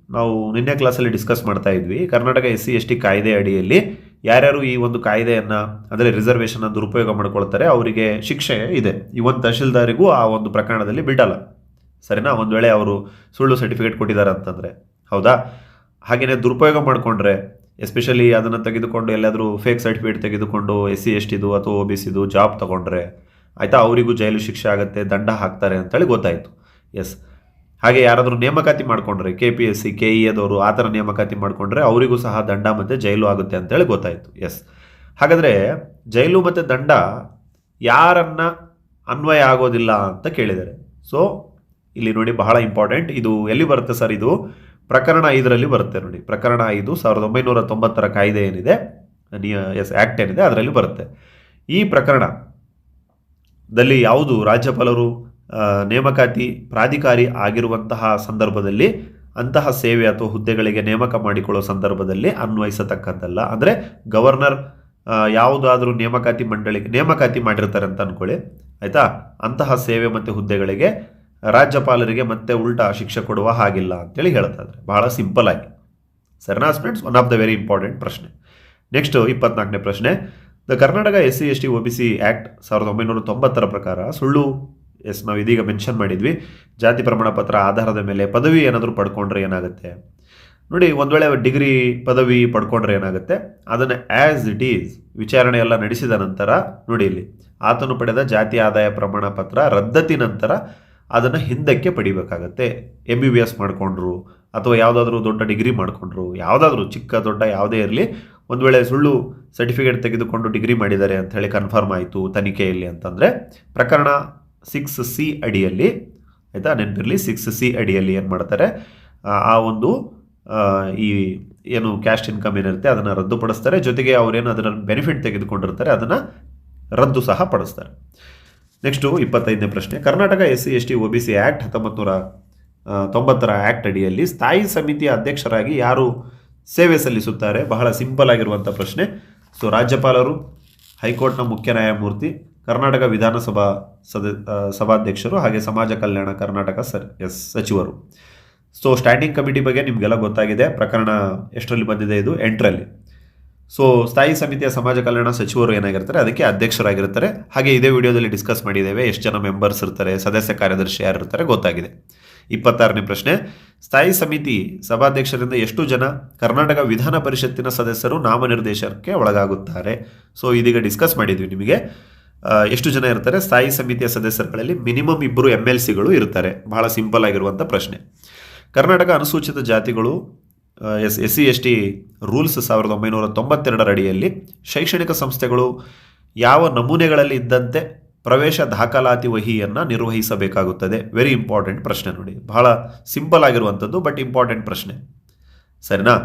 ನಾವು ನಿನ್ನೆ ಕ್ಲಾಸಲ್ಲಿ ಡಿಸ್ಕಸ್ ಮಾಡ್ತಾ ಇದ್ವಿ. Karnataka S C S T ಕಾಯ್ದೆ ಅಡಿಯಲ್ಲಿ ಯಾರ್ಯಾರು ಈ ಒಂದು ಕಾಯ್ದೆಯನ್ನು ಅಂದರೆ ರಿಸರ್ವೇಷನ್ನ ದುರುಪಯೋಗ ಮಾಡ್ಕೊಳ್ತಾರೆ, ಅವರಿಗೆ ಶಿಕ್ಷೆ ಇದೆ. ಇವನ್ ತಹಶೀಲ್ದಾರಿಗೂ ಆ ಒಂದು ಪ್ರಕರಣದಲ್ಲಿ ಬಿಡಲ್ಲ. ಸರಿನಾ? ಒಂದು ವೇಳೆ ಅವರು ಸುಳ್ಳು ಸರ್ಟಿಫಿಕೇಟ್ ಕೊಟ್ಟಿದ್ದಾರೆ ಅಂತಂದರೆ. ಹೌದಾ? ಹಾಗೆಯೇ ದುರುಪಯೋಗ ಮಾಡಿಕೊಂಡ್ರೆ ಎಸ್ಪೆಷಲಿ ಅದನ್ನು ತೆಗೆದುಕೊಂಡು ಎಲ್ಲಾದರೂ ಫೇಕ್ ಸರ್ಟಿಫಿಕೇಟ್ ತೆಗೆದುಕೊಂಡು ಎಸ್ ಸಿ ಎಸ್ ಟಿದು ಅಥವಾ ಒ ಬಿ ಸಿದು ಜಾಬ್ ತೊಗೊಂಡ್ರೆ, ಆಯಿತಾ? ಅವರಿಗೂ ಜೈಲು ಶಿಕ್ಷೆ ಆಗುತ್ತೆ, ದಂಡ ಹಾಕ್ತಾರೆ ಅಂತೇಳಿ ಗೊತ್ತಾಯಿತು. ಎಸ್ ಹಾಗೆ ಯಾರಾದರೂ ನೇಮಕಾತಿ ಮಾಡಿಕೊಂಡ್ರೆ K P S C K E ಎದವರು ಆ ಥರ ನೇಮಕಾತಿ ಮಾಡಿಕೊಂಡ್ರೆ ಅವರಿಗೂ ಸಹ ದಂಡ ಮತ್ತು ಜೈಲು ಆಗುತ್ತೆ ಅಂತೇಳಿ ಗೊತ್ತಾಯಿತು. ಎಸ್ ಹಾಗಾದರೆ ಜೈಲು ಮತ್ತು ದಂಡ ಯಾರನ್ನ ಅನ್ವಯ ಆಗೋದಿಲ್ಲ ಅಂತ ಕೇಳಿದ್ದಾರೆ. ಸೊ ಇಲ್ಲಿ ನೋಡಿ ಬಹಳ ಇಂಪಾರ್ಟೆಂಟ್ ಇದು ಎಲ್ಲಿ ಬರುತ್ತೆ ಸರ್ ಇದು? ಪ್ರಕರಣ ಐದರಲ್ಲಿ ಬರುತ್ತೆ ನೋಡಿ. ಪ್ರಕರಣ ಐದು ಸಾವಿರದ ಒಂಬೈನೂರ ತೊಂಬತ್ತರ ಕಾಯ್ದೆ ಏನಿದೆ? ಎಸ್ ಆ್ಯಕ್ಟ್ ಏನಿದೆ, ಅದರಲ್ಲಿ ಬರುತ್ತೆ. ಈ ಪ್ರಕರಣದಲ್ಲಿ ಯಾವುದು ರಾಜ್ಯಪಾಲರು ನೇಮಕಾತಿ ಪ್ರಾಧಿಕಾರಿ ಆಗಿರುವಂತಹ ಸಂದರ್ಭದಲ್ಲಿ ಅಂತಹ ಸೇವೆ ಅಥವಾ ಹುದ್ದೆಗಳಿಗೆ ನೇಮಕ ಮಾಡಿಕೊಳ್ಳೋ ಸಂದರ್ಭದಲ್ಲಿ ಅನ್ವಯಿಸತಕ್ಕದ್ದಲ್ಲ ಅಂದರೆ ಗವರ್ನರ್ ಯಾವುದಾದರೂ ನೇಮಕಾತಿ ಮಂಡಳಿಗೆ ನೇಮಕಾತಿ ಮಾಡಿರ್ತಾರೆ ಅಂತ ಅನ್ಕೊಳ್ಳಿ. ಆಯಿತಾ? ಅಂತಹ ಸೇವೆ ಮತ್ತು ಹುದ್ದೆಗಳಿಗೆ ರಾಜ್ಯಪಾಲರಿಗೆ ಮತ್ತೆ ಉಲ್ಟಾ ಶಿಕ್ಷೆ ಕೊಡುವ ಹಾಗಿಲ್ಲ ಅಂತೇಳಿ ಹೇಳ್ತಾ ಬಹಳ ಸಿಂಪಲ್ ಆಗಿ. ಸರಿನಾ friends one of the very important ಪ್ರಶ್ನೆ. ನೆಕ್ಸ್ಟ್ ಇಪ್ಪತ್ನಾಲ್ಕನೇ ಪ್ರಶ್ನೆ. The Karnataka S C S T O B C act ಸಾವಿರದ ಒಂಬೈನೂರ ತೊಂಬತ್ತರ ಪ್ರಕಾರ ಸುಳ್ಳು ಎಸ್, ನಾವು ಇದೀಗ ಮೆನ್ಷನ್ ಮಾಡಿದ್ವಿ. ಜಾತಿ ಪ್ರಮಾಣ ಪತ್ರ, ಆಧಾರದ ಮೇಲೆ ಪದವಿ ಏನಾದರೂ ಪಡ್ಕೊಂಡ್ರೆ ಏನಾಗುತ್ತೆ? ನೋಡಿ, ಒಂದು ವೇಳೆ ಡಿಗ್ರಿ ಪದವಿ ಪಡ್ಕೊಂಡ್ರೆ ಏನಾಗುತ್ತೆ? ಅದನ್ನು ಆ್ಯಸ್ ಇಟ್ ಈಸ್ ವಿಚಾರಣೆ ಎಲ್ಲ ನಡೆಸಿದ ನಂತರ, ನೋಡಿ ಇಲ್ಲಿ, ಆತನು ಪಡೆದ ಜಾತಿ ಆದಾಯ ಪ್ರಮಾಣ ಪತ್ರ ರದ್ದತಿ ನಂತರ ಅದನ್ನು ಹಿಂದಕ್ಕೆ ಪಡಿಬೇಕಾಗತ್ತೆ. ಎಂ ಬಿ ಬಿ ಎಸ್ ಮಾಡಿಕೊಂಡ್ರು, ಅಥವಾ ಯಾವುದಾದ್ರೂ ದೊಡ್ಡ ಡಿಗ್ರಿ ಮಾಡಿಕೊಂಡ್ರು, ಯಾವುದಾದ್ರೂ ಚಿಕ್ಕ, ದೊಡ್ಡ ಯಾವುದೇ ಇರಲಿ, ಒಂದು ವೇಳೆ ಸುಳ್ಳು ಸರ್ಟಿಫಿಕೇಟ್ ತೆಗೆದುಕೊಂಡು ಡಿಗ್ರಿ ಮಾಡಿದ್ದಾರೆ ಅಂತ ಹೇಳಿ ಕನ್ಫರ್ಮ್ ಆಯಿತು ತನಿಖೆಯಲ್ಲಿ ಅಂತಂದರೆ, ಪ್ರಕರಣ ಸಿಕ್ಸ್ ಸಿ ಅಡಿಯಲ್ಲಿ, ಆಯಿತಾ? ನೆನಪಿರಲಿ ಸಿಕ್ಸ್ ಸಿ ಅಡಿಯಲ್ಲಿ ಏನು ಮಾಡ್ತಾರೆ? ಆ- ಒಂದು ಈ ಏನು ಕ್ಯಾಶ್ ಇನ್ಕಮ್ ಏನಿರುತ್ತೆ ಅದನ್ನು ರದ್ದುಪಡಿಸ್ತಾರೆ. ಜೊತೆಗೆ ಅವರೇನು ಅದನ್ನು ಬೆನಿಫಿಟ್ ತೆಗೆದುಕೊಂಡಿರ್ತಾರೆ, ಅದನ್ನು ರದ್ದು ಸಹ ಪಡಿಸ್ತಾರೆ. ನೆಕ್ಸ್ಟು ಇಪ್ಪತ್ತೈದನೇ ಪ್ರಶ್ನೆ. Karnataka S C S T O B C act ಹತ್ತೊಂಬತ್ತು ತೊಂಬತ್ತರ ಆ್ಯಕ್ಟ್ ಅಡಿಯಲ್ಲಿ ಸ್ಥಾಯಿ ಸಮಿತಿಯ ಅಧ್ಯಕ್ಷರಾಗಿ ಯಾರು ಸೇವೆ ಸಲ್ಲಿಸುತ್ತಾರೆ? ಬಹಳ ಸಿಂಪಲ್ ಆಗಿರುವಂಥ ಪ್ರಶ್ನೆ. ಸೊ, ರಾಜ್ಯಪಾಲರು, ಹೈಕೋರ್ಟ್ನ ಮುಖ್ಯ ನ್ಯಾಯಮೂರ್ತಿ ಕರ್ನಾಟಕ ವಿಧಾನಸಭಾ ಸದ ಸಭಾಧ್ಯಕ್ಷರು ಹಾಗೆ ಸಮಾಜ ಕಲ್ಯಾಣ ಕರ್ನಾಟಕ ಸರ್, ಎಸ್, ಸಚಿವರು. ಸೊ ಸ್ಟ್ಯಾಂಡಿಂಗ್ ಕಮಿಟಿ ಬಗ್ಗೆ ನಿಮಗೆಲ್ಲ ಗೊತ್ತಾಗಿದೆ. ಪ್ರಕರಣ ಎಷ್ಟರಲ್ಲಿ ಬಂದಿದೆ ಇದು? ಎಂಟರಲ್ಲಿ. ಸೊ ಸ್ಥಾಯಿ ಸಮಿತಿಯ ಸಮಾಜ ಕಲ್ಯಾಣ ಸಚಿವರು ಏನಾಗಿರ್ತಾರೆ? ಅದಕ್ಕೆ ಅಧ್ಯಕ್ಷರಾಗಿರ್ತಾರೆ. ಹಾಗೆ ಇದೇ ವಿಡಿಯೋದಲ್ಲಿ ಡಿಸ್ಕಸ್ ಮಾಡಿದ್ದೇವೆ. ಎಷ್ಟು ಜನ ಮೆಂಬರ್ಸ್ ಇರ್ತಾರೆ? ಸದಸ್ಯ ಕಾರ್ಯದರ್ಶಿ ಯಾರು ಇರ್ತಾರೆ? ಗೊತ್ತಾಗಿದೆ. ಇಪ್ಪತ್ತಾರನೇ ಪ್ರಶ್ನೆ. ಸ್ಥಾಯಿ ಸಮಿತಿ ಸಭಾಧ್ಯಕ್ಷರಿಂದ ಎಷ್ಟು ಜನ ಕರ್ನಾಟಕ ವಿಧಾನ ಪರಿಷತ್ತಿನ ಸದಸ್ಯರು ನಾಮನಿರ್ದೇಶನಕ್ಕೆ ಒಳಗಾಗುತ್ತಾರೆ? ಸೊ ಇದೀಗ ಡಿಸ್ಕಸ್ ಮಾಡಿದ್ವಿ ನಿಮಗೆ. ಎಷ್ಟು ಜನ ಇರ್ತಾರೆ? ಸ್ಥಾಯಿ ಸಮಿತಿಯ ಸದಸ್ಯರುಗಳಲ್ಲಿ ಮಿನಿಮಮ್ ಇಬ್ಬರು ಎಂ ಎಲ್ ಸಿಗಳು ಇರ್ತಾರೆ. ಬಹಳ ಸಿಂಪಲ್ ಆಗಿರುವಂಥ ಪ್ರಶ್ನೆ. ಕರ್ನಾಟಕ ಅನುಸೂಚಿತ ಜಾತಿಗಳು S S C, S T rules ಸಾವಿರದ ಒಂಬೈನೂರ ತೊಂಬತ್ತೆರಡರ ಅಡಿಯಲ್ಲಿ ಶೈಕ್ಷಣಿಕ ಸಂಸ್ಥೆಗಳು ಯಾವ ನಮೂನೆಗಳಲ್ಲಿ ಇದ್ದಂತೆ ಪ್ರವೇಶ ದಾಖಲಾತಿ ವಹಿಯನ್ನು ನಿರ್ವಹಿಸಬೇಕಾಗುತ್ತದೆ? ವೆರಿ ಇಂಪಾರ್ಟೆಂಟ್ ಪ್ರಶ್ನೆ ನೋಡಿ. ಬಹಳ ಸಿಂಪಲ್ ಆಗಿರುವಂಥದ್ದು ಬಟ್ ಇಂಪಾರ್ಟೆಂಟ್ ಪ್ರಶ್ನೆ. ಸರಿನಾ?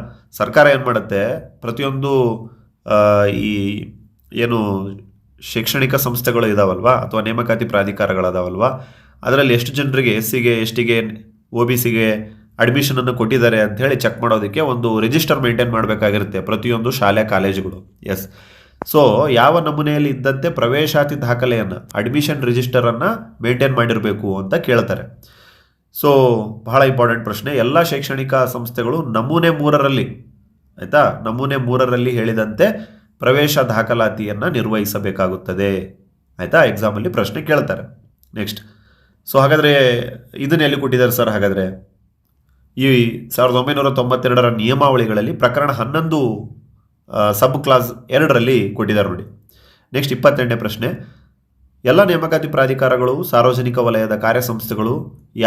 ಸರ್ಕಾರ ಏನು ಮಾಡುತ್ತೆ? ಪ್ರತಿಯೊಂದು ಈ, ಏನು ಶೈಕ್ಷಣಿಕ ಸಂಸ್ಥೆಗಳು ಇದಾವಲ್ವಾ? ಅಥವಾ ನೇಮಕಾತಿ ಪ್ರಾಧಿಕಾರಗಳದಾವಲ್ವಾ? ಅದರಲ್ಲಿ ಎಷ್ಟು ಜನರಿಗೆ ಎಸ್ ಸಿಗೆ ಎಸ್ ಟಿಗೆ ಒ ಬಿ ಸಿಗೆ ಅಡ್ಮಿಷನನ್ನು ಕೊಟ್ಟಿದ್ದಾರೆ ಅಂತ ಹೇಳಿ ಚೆಕ್ ಮಾಡೋದಕ್ಕೆ ಒಂದು ರಿಜಿಸ್ಟರ್ ಮೇಂಟೈನ್ ಮಾಡಬೇಕಾಗಿರುತ್ತೆ ಪ್ರತಿಯೊಂದು ಶಾಲೆ, ಕಾಲೇಜುಗಳು. ಎಸ್ ಸೊ ಯಾವ ನಮೂನೆಯಲ್ಲಿ ಇದ್ದಂತೆ ಪ್ರವೇಶಾತಿ ದಾಖಲೆಯನ್ನು ಅಡ್ಮಿಷನ್ ರಿಜಿಸ್ಟರನ್ನು ಮೇಂಟೈನ್ ಮಾಡಿರಬೇಕು ಅಂತ ಕೇಳ್ತಾರೆ. ಸೊ ಬಹಳ ಇಂಪಾರ್ಟೆಂಟ್ ಪ್ರಶ್ನೆ. ಎಲ್ಲ ಶೈಕ್ಷಣಿಕ ಸಂಸ್ಥೆಗಳು ನಮೂನೆ ಮೂರರಲ್ಲಿ, ಆಯಿತಾ? ನಮೂನೆ ಮೂರರಲ್ಲಿ ಹೇಳಿದಂತೆ ಪ್ರವೇಶ ದಾಖಲಾತಿಯನ್ನು ನಿರ್ವಹಿಸಬೇಕಾಗುತ್ತದೆ. ಆಯಿತಾ? ಎಕ್ಸಾಮಲ್ಲಿ ಪ್ರಶ್ನೆ ಕೇಳ್ತಾರೆ. ನೆಕ್ಸ್ಟ್ ಸೊ ಹಾಗಾದರೆ ಇದನ್ನ ಎಲ್ಲಿ ಕೊಟ್ಟಿದ್ದಾರೆ ಸರ್ ಹಾಗಾದರೆ ಈ ಸಾವಿರದ ಒಂಬೈನೂರ ತೊಂಬತ್ತೆರಡರ ನಿಯಮಾವಳಿಗಳಲ್ಲಿ ಪ್ರಕರಣ ಹನ್ನೊಂದು ಸಬ್ ಕ್ಲಾಸ್ ಎರಡರಲ್ಲಿ ಕೊಟ್ಟಿದ್ದಾರೆ ನೋಡಿ. ನೆಕ್ಸ್ಟ್ ಇಪ್ಪತ್ತೆಂಟನೇ ಪ್ರಶ್ನೆ. ಎಲ್ಲ ನೇಮಕಾತಿ ಪ್ರಾಧಿಕಾರಗಳು, ಸಾರ್ವಜನಿಕ ವಲಯದ ಕಾರ್ಯಸಂಸ್ಥೆಗಳು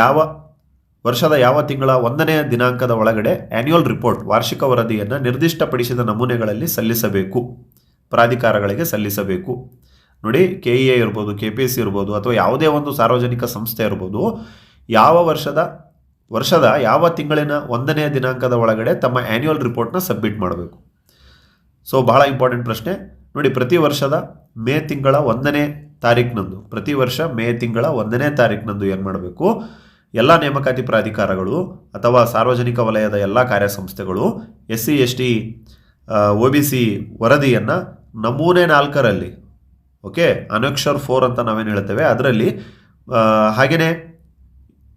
ಯಾವ ವರ್ಷದ ಯಾವ ತಿಂಗಳ ಒಂದನೆಯ ದಿನಾಂಕದ ಒಳಗಡೆ ಆನ್ಯುವಲ್ ರಿಪೋರ್ಟ್ ವಾರ್ಷಿಕ ವರದಿಯನ್ನು ನಿರ್ದಿಷ್ಟಪಡಿಸಿದ ನಮೂನೆಗಳಲ್ಲಿ ಸಲ್ಲಿಸಬೇಕು. ಪ್ರಾಧಿಕಾರಗಳಿಗೆ ಸಲ್ಲಿಸಬೇಕು. ನೋಡಿ ಕೆ ಇ ಎ ಇರ್ಬೋದು ಕೆ ಪಿ ಎಸ್ ಸಿ ಇರ್ಬೋದು, ಅಥವಾ ಯಾವುದೇ ಒಂದು ಸಾರ್ವಜನಿಕ ಸಂಸ್ಥೆ ಇರ್ಬೋದು, ಯಾವ ವರ್ಷದ ವರ್ಷದ ಯಾವ ತಿಂಗಳಿನ ಒಂದನೆಯ ದಿನಾಂಕದ ಒಳಗಡೆ ತಮ್ಮ ಆ್ಯನ್ಯುವಲ್ ರಿಪೋರ್ಟ್ನ ಸಬ್ಮಿಟ್ ಮಾಡಬೇಕು. ಸೊ ಬಹಳ ಇಂಪಾರ್ಟೆಂಟ್ ಪ್ರಶ್ನೆ. ನೋಡಿ, ಪ್ರತಿ ವರ್ಷದ ಮೇ ತಿಂಗಳ ಒಂದನೇ ತಾರೀಕಿನಂದು ಪ್ರತಿ ವರ್ಷ ಮೇ ತಿಂಗಳ ಒಂದನೇ ತಾರೀಕಿನಂದು ಏನು ಮಾಡಬೇಕು? ಎಲ್ಲ ನೇಮಕಾತಿ ಪ್ರಾಧಿಕಾರಗಳು ಅಥವಾ ಸಾರ್ವಜನಿಕ ವಲಯದ ಎಲ್ಲ ಕಾರ್ಯಸಂಸ್ಥೆಗಳು S C S T O B C ವರದಿಯನ್ನು ನಮೂನೆ ನಾಲ್ಕರಲ್ಲಿ, ಓಕೆ, ಅನಕ್ಷರ್ ಫೋರ್ ಅಂತ ನಾವೇನು ಹೇಳ್ತೇವೆ, ಅದರಲ್ಲಿ ಹಾಗೆಯೇ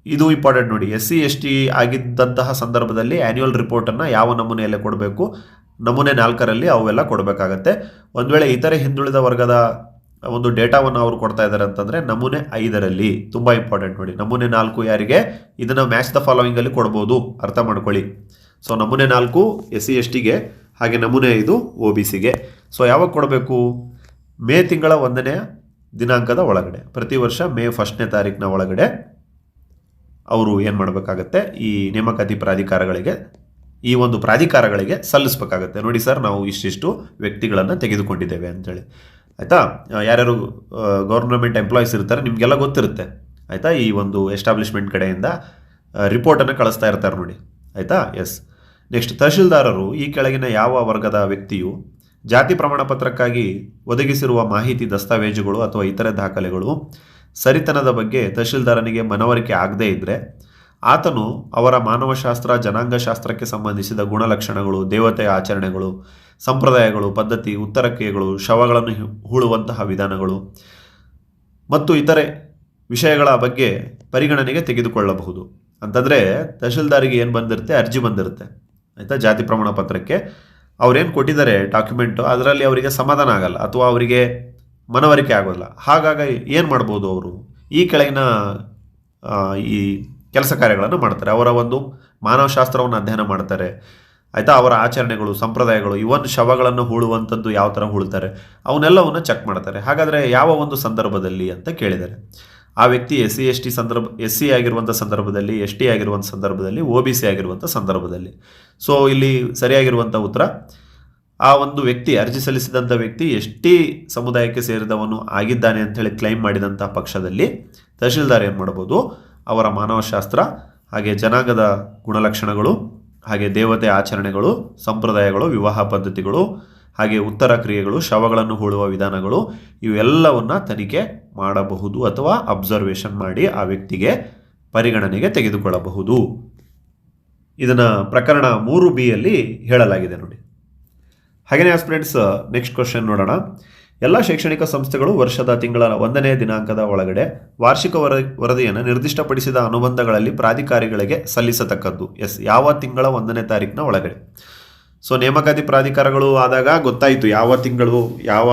ಇದು ಇಂಪಾರ್ಟೆಂಟ್ ನೋಡಿ ಎಸ್ ಸಿ ಎಸ್ ಟಿ ಆಗಿದ್ದಂತಹ ಸಂದರ್ಭದಲ್ಲಿ ಆ್ಯನ್ಯುವಲ್ ರಿಪೋರ್ಟನ್ನು ಯಾವ ನಮೂನೆಯಲ್ಲೇ ಕೊಡಬೇಕು, ನಮೂನೆ ನಾಲ್ಕರಲ್ಲಿ ಅವೆಲ್ಲ ಕೊಡಬೇಕಾಗತ್ತೆ. ಒಂದು ವೇಳೆ ಇತರೆ ಹಿಂದುಳಿದ ವರ್ಗದ ಒಂದು ಡೇಟಾವನ್ನು ಅವರು ಕೊಡ್ತಾ ಇದ್ದಾರೆ ಅಂತಂದರೆ ನಮೂನೆ ಐದರಲ್ಲಿ. ತುಂಬ ಇಂಪಾರ್ಟೆಂಟ್ ನೋಡಿ. ನಮೂನೆ ನಾಲ್ಕು ಯಾರಿಗೆ? ಇದನ್ನು ಮ್ಯಾಚ್ ದ ಫಾಲೋವಿಂಗಲ್ಲಿ ಕೊಡ್ಬೋದು. ಅರ್ಥ ಮಾಡ್ಕೊಳ್ಳಿ. ಸೊ ನಮೂನೆ ನಾಲ್ಕು ಎಸ್ ಸಿ ಎಸ್ ಟಿಗೆ ಹಾಗೆ ನಮೂನೆ ಐದು ಒ ಬಿ ಸಿಗೆ ಸೊ ಯಾವಾಗ ಕೊಡಬೇಕು? ಮೇ ತಿಂಗಳ ಒಂದನೇ ದಿನಾಂಕದ ಒಳಗಡೆ. ಪ್ರತಿ ವರ್ಷ ಮೇ ಫಸ್ಟ್ನೇ ತಾರೀಕಿನ ಒಳಗಡೆ ಅವರು ಏನು ಮಾಡಬೇಕಾಗತ್ತೆ? ಈ ನೇಮಕಾತಿ ಪ್ರಾಧಿಕಾರಗಳಿಗೆ, ಈ ಒಂದು ಪ್ರಾಧಿಕಾರಗಳಿಗೆ ಸಲ್ಲಿಸಬೇಕಾಗತ್ತೆ. ನೋಡಿ ಸರ್, ನಾವು ಇಷ್ಟಿಷ್ಟು ವ್ಯಕ್ತಿಗಳನ್ನು ತೆಗೆದುಕೊಂಡಿದ್ದೇವೆ ಅಂತೇಳಿ. ಆಯಿತಾ? ಯಾರ್ಯಾರು ಗೌರ್ನಮೆಂಟ್ ಎಂಪ್ಲಾಯೀಸ್ ಇರ್ತಾರೆ, ನಿಮಗೆಲ್ಲ ಗೊತ್ತಿರುತ್ತೆ. ಆಯಿತಾ? ಈ ಒಂದು ಎಸ್ಟಾಬ್ಲಿಷ್ಮೆಂಟ್ ಕಡೆಯಿಂದ ರಿಪೋರ್ಟನ್ನು ಕಳಿಸ್ತಾ ಇರ್ತಾರೆ ನೋಡಿ. ಆಯಿತಾ? ಎಸ್ ನೆಕ್ಸ್ಟ್ ತಹಶೀಲ್ದಾರರು ಈ ಕೆಳಗಿನ ಯಾವ ವರ್ಗದ ವ್ಯಕ್ತಿಯು ಜಾತಿ ಪ್ರಮಾಣ ಪತ್ರಕ್ಕಾಗಿ ಒದಗಿಸಿರುವ ಮಾಹಿತಿ, ದಸ್ತಾವೇಜುಗಳು ಅಥವಾ ಇತರೆ ದಾಖಲೆಗಳು ಸರಿತನದ ಬಗ್ಗೆ ತಹಶೀಲ್ದಾರನಿಗೆ ಮನವರಿಕೆ ಆಗದೇ ಇದ್ದರೆ ಆತನು ಅವರ ಮಾನವಶಾಸ್ತ್ರ, ಜನಾಂಗಶಾಸ್ತ್ರಕ್ಕೆ ಸಂಬಂಧಿಸಿದ ಗುಣಲಕ್ಷಣಗಳು ದೇವತೆಯ ಆಚರಣೆಗಳು ಸಂಪ್ರದಾಯಗಳು, ಪದ್ಧತಿ ಉತ್ತರ ಕ್ರಿಯೆಗಳು ಶವಗಳನ್ನು ಹೂಳುವಂತಹ ವಿಧಾನಗಳು ಮತ್ತು ಇತರೆ ವಿಷಯಗಳ ಬಗ್ಗೆ ಪರಿಗಣನೆಗೆ ತೆಗೆದುಕೊಳ್ಳಬಹುದು. ಅಂತಂದರೆ ತಹಶೀಲ್ದಾರಿಗೆ ಏನು ಬಂದಿರುತ್ತೆ? ಅರ್ಜಿ ಬಂದಿರುತ್ತೆ. ಆಯಿತಾ? ಜಾತಿ ಪ್ರಮಾಣ ಪತ್ರಕ್ಕೆ. ಅವ್ರೇನು ಕೊಟ್ಟಿದ್ದಾರೆ ಡಾಕ್ಯುಮೆಂಟು? ಅದರಲ್ಲಿ ಅವರಿಗೆ ಸಮಾಧಾನ ಆಗಲ್ಲ ಅಥವಾ ಅವರಿಗೆ ಮನವರಿಕೆ ಆಗೋಲ್ಲ. ಹಾಗಾಗಿ ಏನು ಮಾಡ್ಬೋದು ಅವರು? ಈ ಕೆಳಗಿನ ಈ ಕೆಲಸ ಕಾರ್ಯಗಳನ್ನು ಮಾಡ್ತಾರೆ. ಅವರ ಒಂದು ಮಾನವಶಾಸ್ತ್ರವನ್ನು ಅಧ್ಯಯನ ಮಾಡ್ತಾರೆ. ಆಯಿತಾ? ಅವರ ಆಚರಣೆಗಳು, ಸಂಪ್ರದಾಯಗಳು ಇವನ್ ಶವಗಳನ್ನು ಹೂಳುವಂಥದ್ದು ಯಾವ ಥರ ಹೂಳ್ತಾರೆ? ಅವನ್ನೆಲ್ಲವನ್ನು ಚೆಕ್ ಮಾಡ್ತಾರೆ. ಹಾಗಾದರೆ ಯಾವ ಒಂದು ಸಂದರ್ಭದಲ್ಲಿ ಅಂತ ಕೇಳಿದ್ದಾರೆ ಆ ವ್ಯಕ್ತಿ ಎಸ್ ಸಿ, ಎಸ್ ಟಿ ಸಂದರ್ಭ, ಎಸ್ ಸಿ ಆಗಿರುವಂಥ ಸಂದರ್ಭದಲ್ಲಿ, ಎಸ್ ಟಿ ಆಗಿರುವಂಥ ಸಂದರ್ಭದಲ್ಲಿ, ಓ ಬಿ ಸಿ ಆಗಿರುವಂಥ ಸಂದರ್ಭದಲ್ಲಿ. ಸೊ ಇಲ್ಲಿ ಸರಿಯಾಗಿರುವಂಥ ಉತ್ತರ, ಆ ಒಂದು ವ್ಯಕ್ತಿ, ಅರ್ಜಿ ಸಲ್ಲಿಸಿದಂಥ ವ್ಯಕ್ತಿ ಎಸ್ ಟಿ ಸಮುದಾಯಕ್ಕೆ ಸೇರಿದವನು ಆಗಿದ್ದಾನೆ ಅಂತ ಹೇಳಿ ಕ್ಲೈಮ್ ಮಾಡಿದಂಥ ಪಕ್ಷದಲ್ಲಿ ತಹಶೀಲ್ದಾರ್ ಏನು ಮಾಡ್ಬೋದು? ಅವರ ಮಾನವಶಾಸ್ತ್ರ, ಹಾಗೆ ಜನಾಂಗದ ಗುಣಲಕ್ಷಣಗಳು ಹಾಗೆ ದೇವತೆ ಆಚರಣೆಗಳು, ಸಂಪ್ರದಾಯಗಳು, ವಿವಾಹ ಪದ್ಧತಿಗಳು, ಹಾಗೆ ಉತ್ತರ ಕ್ರಿಯೆಗಳು, ಶವಗಳನ್ನು ಹೂಳುವ ವಿಧಾನಗಳು, ಇವೆಲ್ಲವನ್ನ ತನಿಖೆ ಮಾಡಬಹುದು ಅಥವಾ ಅಬ್ಸರ್ವೇಷನ್ ಮಾಡಿ ಆ ವ್ಯಕ್ತಿಗೆ ಪರಿಗಣನೆಗೆ ತೆಗೆದುಕೊಳ್ಳಬಹುದು. ಇದನ್ನು ಪ್ರಕರಣ ಮೂರು ಬಿಯಲ್ಲಿ ಹೇಳಲಾಗಿದೆ ನೋಡಿ. ಹಾಗೆಯೇ ಫ್ರೆಂಡ್ಸ್ ನೆಕ್ಸ್ಟ್ ಕ್ವಶನ್ ನೋಡೋಣ. ಎಲ್ಲ ಶೈಕ್ಷಣಿಕ ಸಂಸ್ಥೆಗಳು ವರ್ಷದ ತಿಂಗಳ ಒಂದನೇ ದಿನಾಂಕದ ಒಳಗಡೆ ವಾರ್ಷಿಕ ವರ ವರದಿಯನ್ನು ನಿರ್ದಿಷ್ಟಪಡಿಸಿದ ಅನುಬಂಧಗಳಲ್ಲಿ ಪ್ರಾಧಿಕಾರಿಗಳಿಗೆ ಸಲ್ಲಿಸತಕ್ಕದ್ದು. ಎಸ್, ಯಾವ ತಿಂಗಳ ಒಂದನೇ ತಾರೀಕಿನ ಒಳಗಡೆ? ಸೊ ನೇಮಕಾತಿ ಪ್ರಾಧಿಕಾರಗಳು ಆದಾಗ ಗೊತ್ತಾಯಿತು ಯಾವ ತಿಂಗಳು, ಯಾವ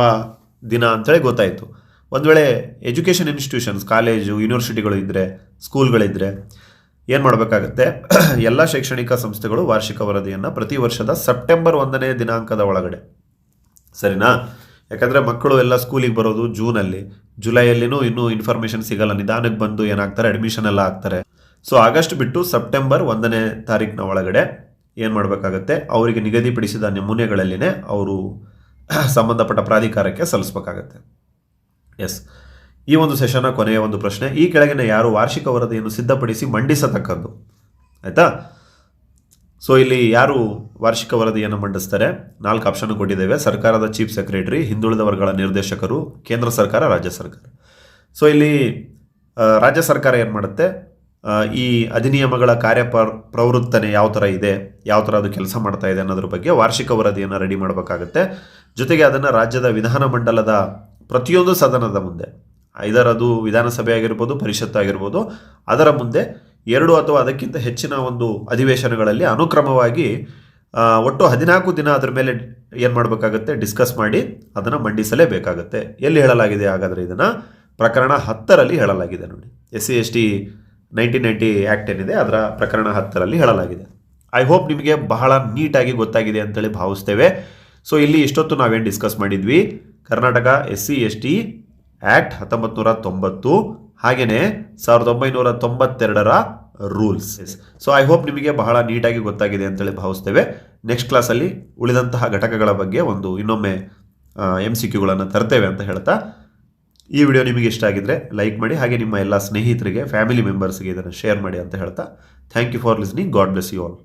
ದಿನ ಅಂತೇಳಿ ಗೊತ್ತಾಯಿತು. ಒಂದು ವೇಳೆ ಎಜುಕೇಷನ್ ಇನ್ಸ್ಟಿಟ್ಯೂಷನ್ಸ್, ಕಾಲೇಜು, ಯೂನಿವರ್ಸಿಟಿಗಳು ಇದ್ದರೆ ಸ್ಕೂಲ್ಗಳಿದ್ದರೆ ಏನು ಮಾಡಬೇಕಾಗತ್ತೆ? ಎಲ್ಲ ಶೈಕ್ಷಣಿಕ ಸಂಸ್ಥೆಗಳು ವಾರ್ಷಿಕ ವರದಿಯನ್ನು ಪ್ರತಿ ವರ್ಷದ ಸೆಪ್ಟೆಂಬರ್ ಒಂದನೇ ದಿನಾಂಕದ ಒಳಗಡೆ. ಸರಿನಾ? ಯಾಕಂದರೆ ಮಕ್ಕಳು ಎಲ್ಲ ಸ್ಕೂಲಿಗೆ ಬರೋದು ಜೂನಲ್ಲಿ ಜುಲೈಯಲ್ಲಿನೂ ಇನ್ನೂ ಇನ್ಫಾರ್ಮೇಷನ್ ಸಿಗಲ್ಲ. ನಿಧಾನಕ್ಕೆ ಬಂದು ಏನಾಗ್ತಾರೆ? ಅಡ್ಮಿಷನ್ ಎಲ್ಲ ಆಗ್ತಾರೆ. ಸೊ ಆಗಸ್ಟ್ ಬಿಟ್ಟು ಸೆಪ್ಟೆಂಬರ್ ಒಂದನೇ ತಾರೀಕಿನ ಒಳಗಡೆ ಏನು ಮಾಡಬೇಕಾಗತ್ತೆ? ಅವರಿಗೆ ನಿಗದಿಪಡಿಸಿದ ನಮೂನೆಗಳಲ್ಲಿನೇ ಅವರು ಸಂಬಂಧಪಟ್ಟ ಪ್ರಾಧಿಕಾರಕ್ಕೆ ಸಲ್ಲಿಸಬೇಕಾಗತ್ತೆ. ಎಸ್ ಈ ಒಂದು ಸೆಷನ್ನ ಕೊನೆಯ ಒಂದು ಪ್ರಶ್ನೆ, ಈ ಕೆಳಗಿನ ಯಾರು ವಾರ್ಷಿಕ ವರದಿಯನ್ನು ಸಿದ್ಧಪಡಿಸಿ ಮಂಡಿಸತಕ್ಕದ್ದು. ಆಯಿತಾ? ಸೊ ಇಲ್ಲಿ ಯಾರು ವಾರ್ಷಿಕ ವರದಿಯನ್ನು ಮಂಡಿಸ್ತಾರೆ? ನಾಲ್ಕು ಆಪ್ಷನ್ ಕೊಟ್ಟಿದ್ದೇವೆ. ಸರ್ಕಾರದ ಚೀಫ್ ಸೆಕ್ರೆಟರಿ ಹಿಂದುಳಿದ ವರ್ಗಗಳ ನಿರ್ದೇಶಕರು, ಕೇಂದ್ರ ಸರ್ಕಾರ, ರಾಜ್ಯ ಸರ್ಕಾರ. ಸೊ ಇಲ್ಲಿ ರಾಜ್ಯ ಸರ್ಕಾರ ಏನು ಮಾಡುತ್ತೆ? ಈ ಅಧಿನಿಯಮಗಳ ಕಾರ್ಯ ಪ್ರವೃತ್ತನೆ ಯಾವ ಥರ ಇದೆ? ಯಾವ ಥರ ಅದು ಕೆಲಸ ಮಾಡ್ತಾ ಇದೆ ಅನ್ನೋದ್ರ ಬಗ್ಗೆ ವಾರ್ಷಿಕ ವರದಿಯನ್ನು ರೆಡಿ ಮಾಡಬೇಕಾಗುತ್ತೆ. ಜೊತೆಗೆ ಅದನ್ನು ರಾಜ್ಯದ ವಿಧಾನಮಂಡಲದ ಪ್ರತಿಯೊಂದು ಸದನದ ಮುಂದೆ, ಐದರದು ಅದು ವಿಧಾನಸಭೆ ಆಗಿರ್ಬೋದು, ಪರಿಷತ್ತು ಆಗಿರ್ಬೋದು, ಅದರ ಮುಂದೆ ಎರಡು ಅಥವಾ ಅದಕ್ಕಿಂತ ಹೆಚ್ಚಿನ ಒಂದು ಅಧಿವೇಶನಗಳಲ್ಲಿ ಅನುಕ್ರಮವಾಗಿ ಒಟ್ಟು ಹದಿನಾಲ್ಕು ದಿನ ಅದರ ಮೇಲೆ ಏನು ಮಾಡಬೇಕಾಗತ್ತೆ? ಡಿಸ್ಕಸ್ ಮಾಡಿ ಅದನ್ನು ಮಂಡಿಸಲೇಬೇಕಾಗತ್ತೆ. ಎಲ್ಲಿ ಹೇಳಲಾಗಿದೆ ಹಾಗಾದರೆ ಇದನ್ನು? ಪ್ರಕರಣ ಹತ್ತರಲ್ಲಿ ಹೇಳಲಾಗಿದೆ ನೋಡಿ. S C S T nineteen ninety act ಏನಿದೆ, ಅದರ ಪ್ರಕರಣ ಹತ್ತರಲ್ಲಿ ಹೇಳಲಾಗಿದೆ. ಐ ಹೋಪ್ ನಿಮಗೆ ಬಹಳ ನೀಟಾಗಿ ಗೊತ್ತಾಗಿದೆ ಅಂತೇಳಿ ಭಾವಿಸ್ತೇವೆ. ಸೊ ಇಲ್ಲಿ ಇಷ್ಟೊತ್ತು ನಾವೇನು ಡಿಸ್ಕಸ್ ಮಾಡಿದ್ವಿ? Karnataka S C S T act ಹತ್ತೊಂಬತ್ತು ನೂರ ತೊಂಬತ್ತು ಹಾಗೆಯೇ ಸಾವಿರದ ಒಂಬೈನೂರ ತೊಂಬತ್ತೆರಡರ ರೂಲ್ಸ್ ಸೊ ಐ ಹೋಪ್ ನಿಮಗೆ ಬಹಳ ನೀಟಾಗಿ ಗೊತ್ತಾಗಿದೆ ಅಂತೇಳಿ ಭಾವಿಸ್ತೇವೆ. ನೆಕ್ಸ್ಟ್ ಕ್ಲಾಸಲ್ಲಿ ಉಳಿದಂತಹ ಘಟಕಗಳ ಬಗ್ಗೆ ಒಂದು ಇನ್ನೊಮ್ಮೆ ಎಂ ಸಿ ಕ್ಯೂಗಳನ್ನು ತರ್ತೇವೆ ಅಂತ ಹೇಳ್ತಾ ಈ ವಿಡಿಯೋ ನಿಮಗೆ ಇಷ್ಟ ಆಗಿದ್ರೆ ಲೈಕ್ ಮಾಡಿ ಹಾಗೆ ನಿಮ್ಮ ಎಲ್ಲ ಸ್ನೇಹಿತರಿಗೆ ಫ್ಯಾಮಿಲಿ ಮೆಂಬರ್ಸ್ಗೆ ಇದನ್ನು ಶೇರ್ ಮಾಡಿ ಅಂತ ಹೇಳ್ತಾ thank you for listening God bless you all